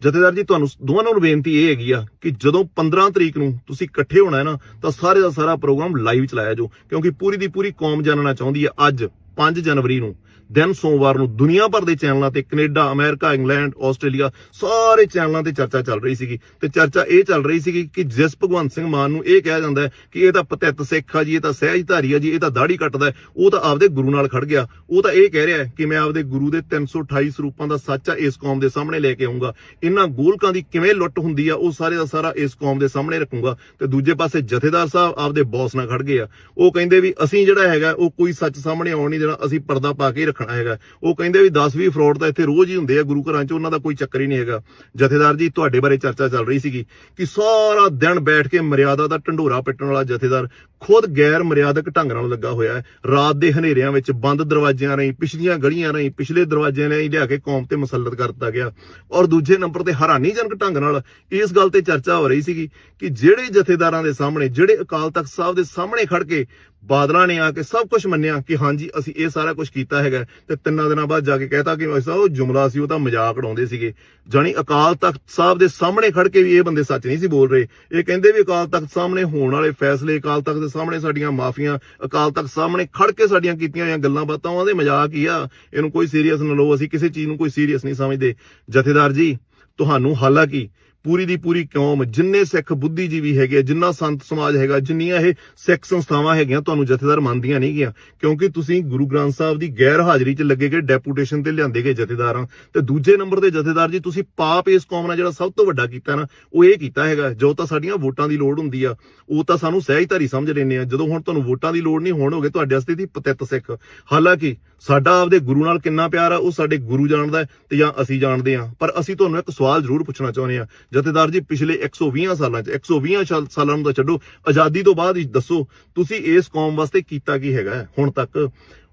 ਜਥੇਦਾਰ ਜੀ, ਤੁਹਾਨੂੰ ਦੋਵਾਂ ਨੂੰ ਬੇਨਤੀ ਇਹ ਹੈਗੀ ਆ ਕਿ ਜਦੋਂ 15 ਤਰੀਕ ਨੂੰ ਤੁਸੀਂ ਇਕੱਠੇ ਹੋਣਾ ਹੈ ਨਾ, ਤਾਂ ਸਾਰੇ ਦਾ ਸਾਰਾ ਪ੍ਰੋਗਰਾਮ ਲਾਈਵ ਚਲਾਇਆ ਜੋ ਕਿਉਂਕਿ ਪੂਰੀ ਦੀ ਪੂਰੀ ਕੌਮ ਜਾਣਨਾ ਚਾਹੁੰਦੀ ਹੈ ਅੱਜ। 5 ਜਨਵਰੀ ਨੂੰ ਦਿਨ ਸੋਮਵਾਰ ਨੂੰ ਦੁਨੀਆ ਭਰ ਦੇ ਚੈਨਲਾਂ ਤੇ ਕੈਨੇਡਾ, ਅਮਰੀਕਾ, ਇੰਗਲੈਂਡ, ਆਸਟ੍ਰੇਲੀਆ ਸਾਰੇ ਚੈਨਲਾਂ ਤੇ ਚਰਚਾ ਚੱਲ ਰਹੀ ਸੀਗੀ। ਤੇ ਚਰਚਾ ਇਹ ਚੱਲ ਰਹੀ ਸੀਗੀ ਕਿ ਜਿਸ ਭਗਵੰਤ ਸਿੰਘ ਮਾਨ ਨੂੰ ਇਹ ਕਿਹਾ ਜਾਂਦਾ ਹੈ ਕਿ ਇਹ ਤਾਂ ਪਤਿੱਤ ਸਿੱਖ ਆ ਜੀ, ਇਹ ਤਾਂ ਸਹਿਜਧਾਰੀ ਆ ਜੀ, ਇਹ ਤਾਂ ਦਾੜੀ ਕੱਟਦਾ ਉਹ ਤਾਂ ਆਪਦੇ ਗੁਰੂ ਨਾਲ ਖੜ ਗਿਆ। ਉਹ ਤਾਂ ਇਹ ਕਹਿ ਰਿਹਾ ਕਿ ਮੈਂ ਆਪਦੇ ਗੁਰੂ ਦੇ 328 ਸਰੂਪਾਂ ਦਾ ਸੱਚ ਆ, ਇਸ ਕੌਮ ਦੇ ਸਾਹਮਣੇ ਲੈ ਕੇ ਆਉਂਗਾ ਇਹਨਾਂ ਗੋਲਕਾਂ ਦੀ ਕਿਵੇਂ ਲੁੱਟ ਹੁੰਦੀ ਆ, ਉਹ ਸਾਰੇ ਦਾ ਸਾਰਾ ਇਸ ਕੌਮ ਦੇ ਸਾਹਮਣੇ ਰੱਖੂੰਗਾ। ਤੇ ਦੂਜੇ ਪਾਸੇ ਜਥੇਦਾਰ ਸਾਹਿਬ ਆਪਦੇ ਬੌਸ ਨਾਲ ਖੜ ਗਏ ਆ। ਉਹ ਕਹਿੰਦੇ ਵੀ ਅਸੀਂ ਜਿਹੜਾ ਹੈਗਾ, ਉਹ ਕੋਈ ਸੱਚ ਸਾਹਮਣੇ ਆਉਣ ਨਹੀਂ ਦੇਣਾ, ਅਸੀਂ ਪਰਦਾ ਪਾ ਕੇ ਰੱਖ ਰੱਖਣਾ ਹੈਗਾ। ਉਹ ਕਹਿੰਦੇ ਵੀ 10 20 ਫਰਾਡ ਤਾਂ ਇੱਥੇ ਰੋਜ਼ ਹੀ ਹੁੰਦੇ ਆ ਗੁਰੂ ਘਰਾਂ 'ਚ, ਉਹਨਾਂ ਦਾ ਕੋਈ ਚੱਕਰ ਹੀ ਨਹੀਂ ਹੈਗਾ। ਜਥੇਦਾਰ ਜੀ, ਤੁਹਾਡੇ ਬਾਰੇ ਚਰਚਾ ਚੱਲ ਰਹੀ ਸੀਗੀ ਕਿ ਸਾਰਾ ਦਿਨ ਬੈਠ ਕੇ ਮਰਿਆਦਾ ਦਾ ਢੰਡੋਰਾ ਪਿੱਟਣ ਵਾਲਾ ਜਥੇਦਾਰ ਖੁਦ ਗੈਰ ਮਰਿਆਦਕ ਢੰਗ ਨਾਲ ਲੱਗਾ ਹੋਇਆ ਹੈ। ਰਾਤ ਦੇ ਹਨੇਰਿਆਂ ਵਿੱਚ ਬੰਦ ਦਰਵਾਜ਼ਿਆਂ ਰਾਹੀਂ, ਪਿਛਲੀਆਂ ਗਲੀਆਂ ਰਾਹੀਂ, ਪਿਛਲੇ ਦਰਵਾਜ਼ਿਆਂ ਰਾਹੀਂ ਲਿਆ ਕੇ ਕੌਮ ਤੇ ਮੁਸਲਤ ਕਰ ਦਿੱਤਾ ਗਿਆ। ਔਰ ਦੂਜੇ ਨੰਬਰ ਤੇ ਹੈਰਾਨੀਜਨਕ ਢੰਗ ਨਾਲ ਇਸ ਗੱਲ ਤੇ ਚਰਚਾ ਹੋ ਰਹੀ ਸੀਗੀ ਕਿ ਜਿਹੜੇ ਜਥੇਦਾਰਾਂ ਦੇ ਸਾਹਮਣੇ, ਜਿਹੜੇ ਅਕਾਲ ਤਖਤ ਸਾਹਿਬ ਦੇ ਸਾਹਮਣੇ ਖੜ ਕੇ ਬਾਦਲਾਂ ਨੇ ਆ ਕੇ ਸਭ ਕੁਝ ਮੰਨਿਆ ਕਿ ਹਾਂਜੀ, ਅਸੀਂ ਇਹ ਸਾਰਾ ਕੁਝ ਕੀਤਾ ਹੈਗਾ ਤੇ ਤਿੰਨਾਂ ਦਿਨਾਂ ਬਾਅਦ ਜਾ ਕੇ ਕਹਿਤਾ ਕਿ ਐਸਾ ਉਹ ਜੁਮਲਾ ਸੀ, ਉਹ ਤਾਂ ਮਜ਼ਾਕ ਉਡਾਉਂਦੇ ਸੀਗੇ। ਜਾਣੀ ਅਕਾਲ ਤਖਤ ਸਾਹਿਬ ਦੇ ਸਾਹਮਣੇ ਖੜ ਕੇ ਵੀ ਇਹ ਬੰਦੇ ਸੱਚ ਨਹੀਂ ਸੀ ਬੋਲ ਰਹੇ। ਇਹ ਕਹਿੰਦੇ ਵੀ ਅਕਾਲ ਤਖਤ ਸਾਹਮਣੇ ਹੋਣ ਵਾਲੇ ਫੈਸਲੇ, ਅਕਾਲ ਤਖਤ ਦੇ ਸਾਹਮਣੇ ਸਾਡੀਆਂ ਮਾਫੀਆਂ, ਅਕਾਲ ਤਖਤ ਸਾਹਮਣੇ ਖੜ ਕੇ ਸਾਡੀਆਂ ਕੀਤੀਆਂ ਹੋਈਆਂ ਗੱਲਾਂ ਬਾਤਾਂ, ਉਹਦੇ ਮਜ਼ਾਕ ਹੀ ਆ। ਇਹਨੂੰ ਕੋਈ ਸੀਰੀਅਸ ਨਾ ਲਓ, ਅਸੀਂ ਕਿਸੇ ਚੀਜ਼ ਨੂੰ ਕੋਈ ਸੀਰੀਅਸ ਨਹੀਂ ਸਮਝਦੇ। ਜਥੇਦਾਰ ਜੀ, ਤੁਹਾਨੂੰ ਹਾਲਾਂਕਿ ਪੂਰੀ ਦੀ ਪੂਰੀ ਕੌਮ, ਜਿੰਨੇ ਸਿੱਖ ਬੁੱਧੀਜੀਵੀ ਹੈਗੇ ਜਿੰਨਾ ਸੰਤ ਸਮਾਜ ਹੈਗਾ, ਜਿੰਨੀਆਂ ਇਹ ਸਿੱਖ ਸੰਸਥਾਵਾਂ ਹੈਗੀਆਂ, ਤੁਹਾਨੂੰ ਜਥੇਦਾਰ ਮੰਨਦੀਆਂ ਨਹੀਂ ਗਿਆ। ਕਿਉਂਕਿ ਤੁਸੀਂ ਗੁਰੂ ਗ੍ਰੰਥ ਸਾਹਿਬ ਦੀ ਗੈਰ ਹਾਜ਼ਰੀ 'ਚ ਲੱਗੇ ਗਏ ਡੈਪੂਟੇਸ਼ਨ ਤੇ ਲਿਆਂਦੇ ਗਏ ਜਥੇਦਾਰਾਂ। ਤੇ ਦੂਜੇ ਨੰਬਰ ਤੇ ਜਥੇਦਾਰ ਜੀ, ਤੁਸੀਂ ਪਾਪ ਇਸ ਕੌਮ ਨਾਲ ਜਿਹੜਾ ਸਭ ਤੋਂ ਵੱਡਾ ਕੀਤਾ ਨਾ, ਉਹ ਇਹ ਕੀਤਾ ਹੈਗਾ, ਜੋ ਤਾਂ ਸਾਡੀਆਂ ਵੋਟਾਂ ਦੀ ਲੋੜ ਹੁੰਦੀ ਆ, ਉਹ ਤਾਂ ਸਾਨੂੰ ਸਹਿਜਧਾਰੀ ਸਮਝ ਲੈਂਦੇ ਆ। ਜਦੋਂ ਹੁਣ ਤੁਹਾਨੂੰ ਵੋਟਾਂ ਦੀ ਲੋੜ ਨਹੀਂ ਹੋਣ ਹੋਗੇ ਤੁਹਾਡੇ ਵਾਸਤੇ ਦੀ ਪਤਿੱਤ ਸਿੱਖ। ਹਾਲਾਂਕਿ ਸਾਡਾ ਆਪਦੇ ਗੁਰੂ ਨਾਲ ਕਿੰਨਾ ਪਿਆਰ ਆ, ਉਹ ਸਾਡੇ ਗੁਰੂ ਜਾਣਦਾ ਹੈ ਤੇ ਜਾਂ ਅਸੀਂ ਜਾਣਦੇ ਆ। ਪਰ ਅਸੀਂ ਤੁਹਾਨੂੰ ਇੱਕ ਸਵਾਲ ਜ਼ਰੂਰ ਪੁੱਛਣਾ ਚਾਹੁੰਦੇ ਆ ਜਥੇਦਾਰ ਜੀ, ਪਿਛਲੇ 120 ਸਾਲਾਂ 'ਚ 120 ਸਾਲਾਂ ਨੂੰ ਤਾਂ ਛੱਡੋ, ਆਜ਼ਾਦੀ ਤੋਂ ਬਾਅਦ ਹੀ ਦੱਸੋ, ਤੁਸੀਂ ਇਸ ਕੌਮ ਵਾਸਤੇ ਕੀਤਾ ਕੀ ਹੈਗਾ? ਹੁਣ ਤੱਕ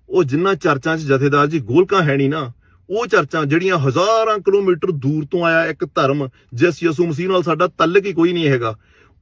ਉਹ ਜਿੰਨਾ ਚਰਚਾਂ 'ਚ ਜਥੇਦਾਰ ਜੀ ਗੋਲਕਾਂ ਹੈ ਨਹੀਂ ਨਾ, ਉਹ ਚਰਚਾਂ ਜਿਹੜੀਆਂ ਹਜ਼ਾਰਾਂ ਕਿਲੋਮੀਟਰ ਦੂਰ ਤੋਂ ਆਇਆ ਇੱਕ ਧਰਮ, ਜਿਸ ਯਿਸੂ ਮਸੀਹ ਨਾਲ ਸਾਡਾ ਤਾਲੁਕ ਹੀ ਕੋਈ ਨਹੀਂ ਹੈਗਾ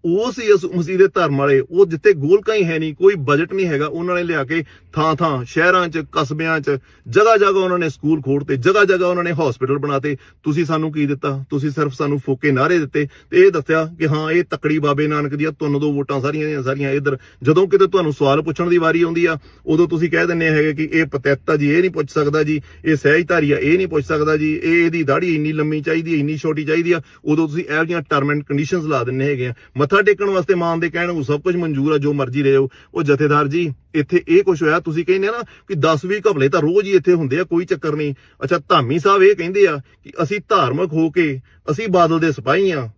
ਉਸ ਯਿਸੂ ਮਸੀਹ ਦੇ ਧਰਮ ਵਾਲੇ ਉਹ ਜਿੱਥੇ ਗੋਲਕਾਂ ਹੀ ਹੈ ਨਹੀਂ ਕੋਈ ਬਜਟ ਨਹੀਂ ਹੈਗਾ ਉਹਨਾਂ ਨੇ ਲਿਆ ਕੇ ਥਾਂ ਥਾਂ ਸ਼ਹਿਰਾਂ 'ਚ ਕਸਬਿਆਂ 'ਚ ਜਗ੍ਹਾ ਜਗ੍ਹਾ ਉਹਨਾਂ ਨੇ ਸਕੂਲ ਖੋਲਤੇ ਜਗ੍ਹਾ ਜਗ੍ਹਾ ਉਹਨਾਂ ਨੇ ਹਸਪੀਟਲ ਬਣਾਤੇ। ਤੁਸੀਂ ਸਾਨੂੰ ਕੀ ਦਿੱਤਾ? ਤੁਸੀਂ ਸਿਰਫ ਸਾਨੂੰ ਫੋਕੇ ਨਾਰੇ ਦਿੱਤੇ ਤੇ ਇਹ ਦੱਸਿਆ ਕਿ ਹਾਂ ਇਹ ਤਕੜੀ ਬਾਬੇ ਨਾਨਕ ਦੀਆਂ ਤੁੰਨ ਦੋ ਵੋਟਾਂ ਸਾਰੀਆਂ ਦੀਆਂ ਸਾਰੀਆਂ ਇੱਧਰ। ਜਦੋਂ ਕਿਤੇ ਤੁਹਾਨੂੰ ਸਵਾਲ ਪੁੱਛਣ ਦੀ ਵਾਰੀ ਆਉਂਦੀ ਆ ਉਦੋਂ ਤੁਸੀਂ ਕਹਿ ਦਿੰਦੇ ਹੈਗੇ ਕਿ ਇਹ ਪਤਿੱਤ ਆ ਜੀ ਇਹ ਨਹੀਂ ਪੁੱਛ ਸਕਦਾ ਜੀ ਇਹ ਸਹਿਜਧਾਰੀ ਆ ਇਹ ਨਹੀਂ ਪੁੱਛ ਸਕਦਾ ਜੀ ਇਹ ਇਹਦੀ ਦਾੜੀ ਇੰਨੀ ਲੰਮੀ ਚਾਹੀਦੀ ਹੈ ਇੰਨੀ ਛੋਟੀ ਚਾਹੀਦੀ ਆ। ਉਦੋਂ ਤੁਸੀਂ ਇਹੋ ਜਿਹੀਆਂ ਟਰਮ ਐਂਡ ਕੰਡੀਸ਼ਨਸ ਲਾ ਦਿੰਦੇ ਹੈਗੇ ਆ। ਮੱਥਾ ਮੱਥਾ ਟੇਕਣ ਵਾਸਤੇ ਮਾਨ ਦੇ ਕਹਿਣ ਨੂੰ ਸਭ ਕੁਝ ਮਨਜ਼ੂਰ ਆ, ਜੋ ਮਰਜ਼ੀ ਰਹੇ ਹੋ ਉਹ ਜਥੇਦਾਰ ਜੀ, ਇੱਥੇ ਇਹ ਕੁਝ ਹੋਇਆ, ਤੁਸੀਂ ਕਹਿੰਦੇ ਨਾ ਕਿ 10 20 ਘਪਲੇ ਤਾਂ ਰੋਜ਼ ਹੀ ਇੱਥੇ ਹੁੰਦੇ ਆ, ਕੋਈ ਚੱਕਰ ਨਹੀਂ। ਅੱਛਾ, ਧਾਮੀ ਸਾਹਿਬ ਇਹ ਕਹਿੰਦੇ ਆ ਕਿ ਅਸੀਂ ਧਾਰਮਿਕ ਹੋ ਕੇ ਅਸੀਂ ਬਾਦਲ ਦੇ ਸਿਪਾਹੀ ਆ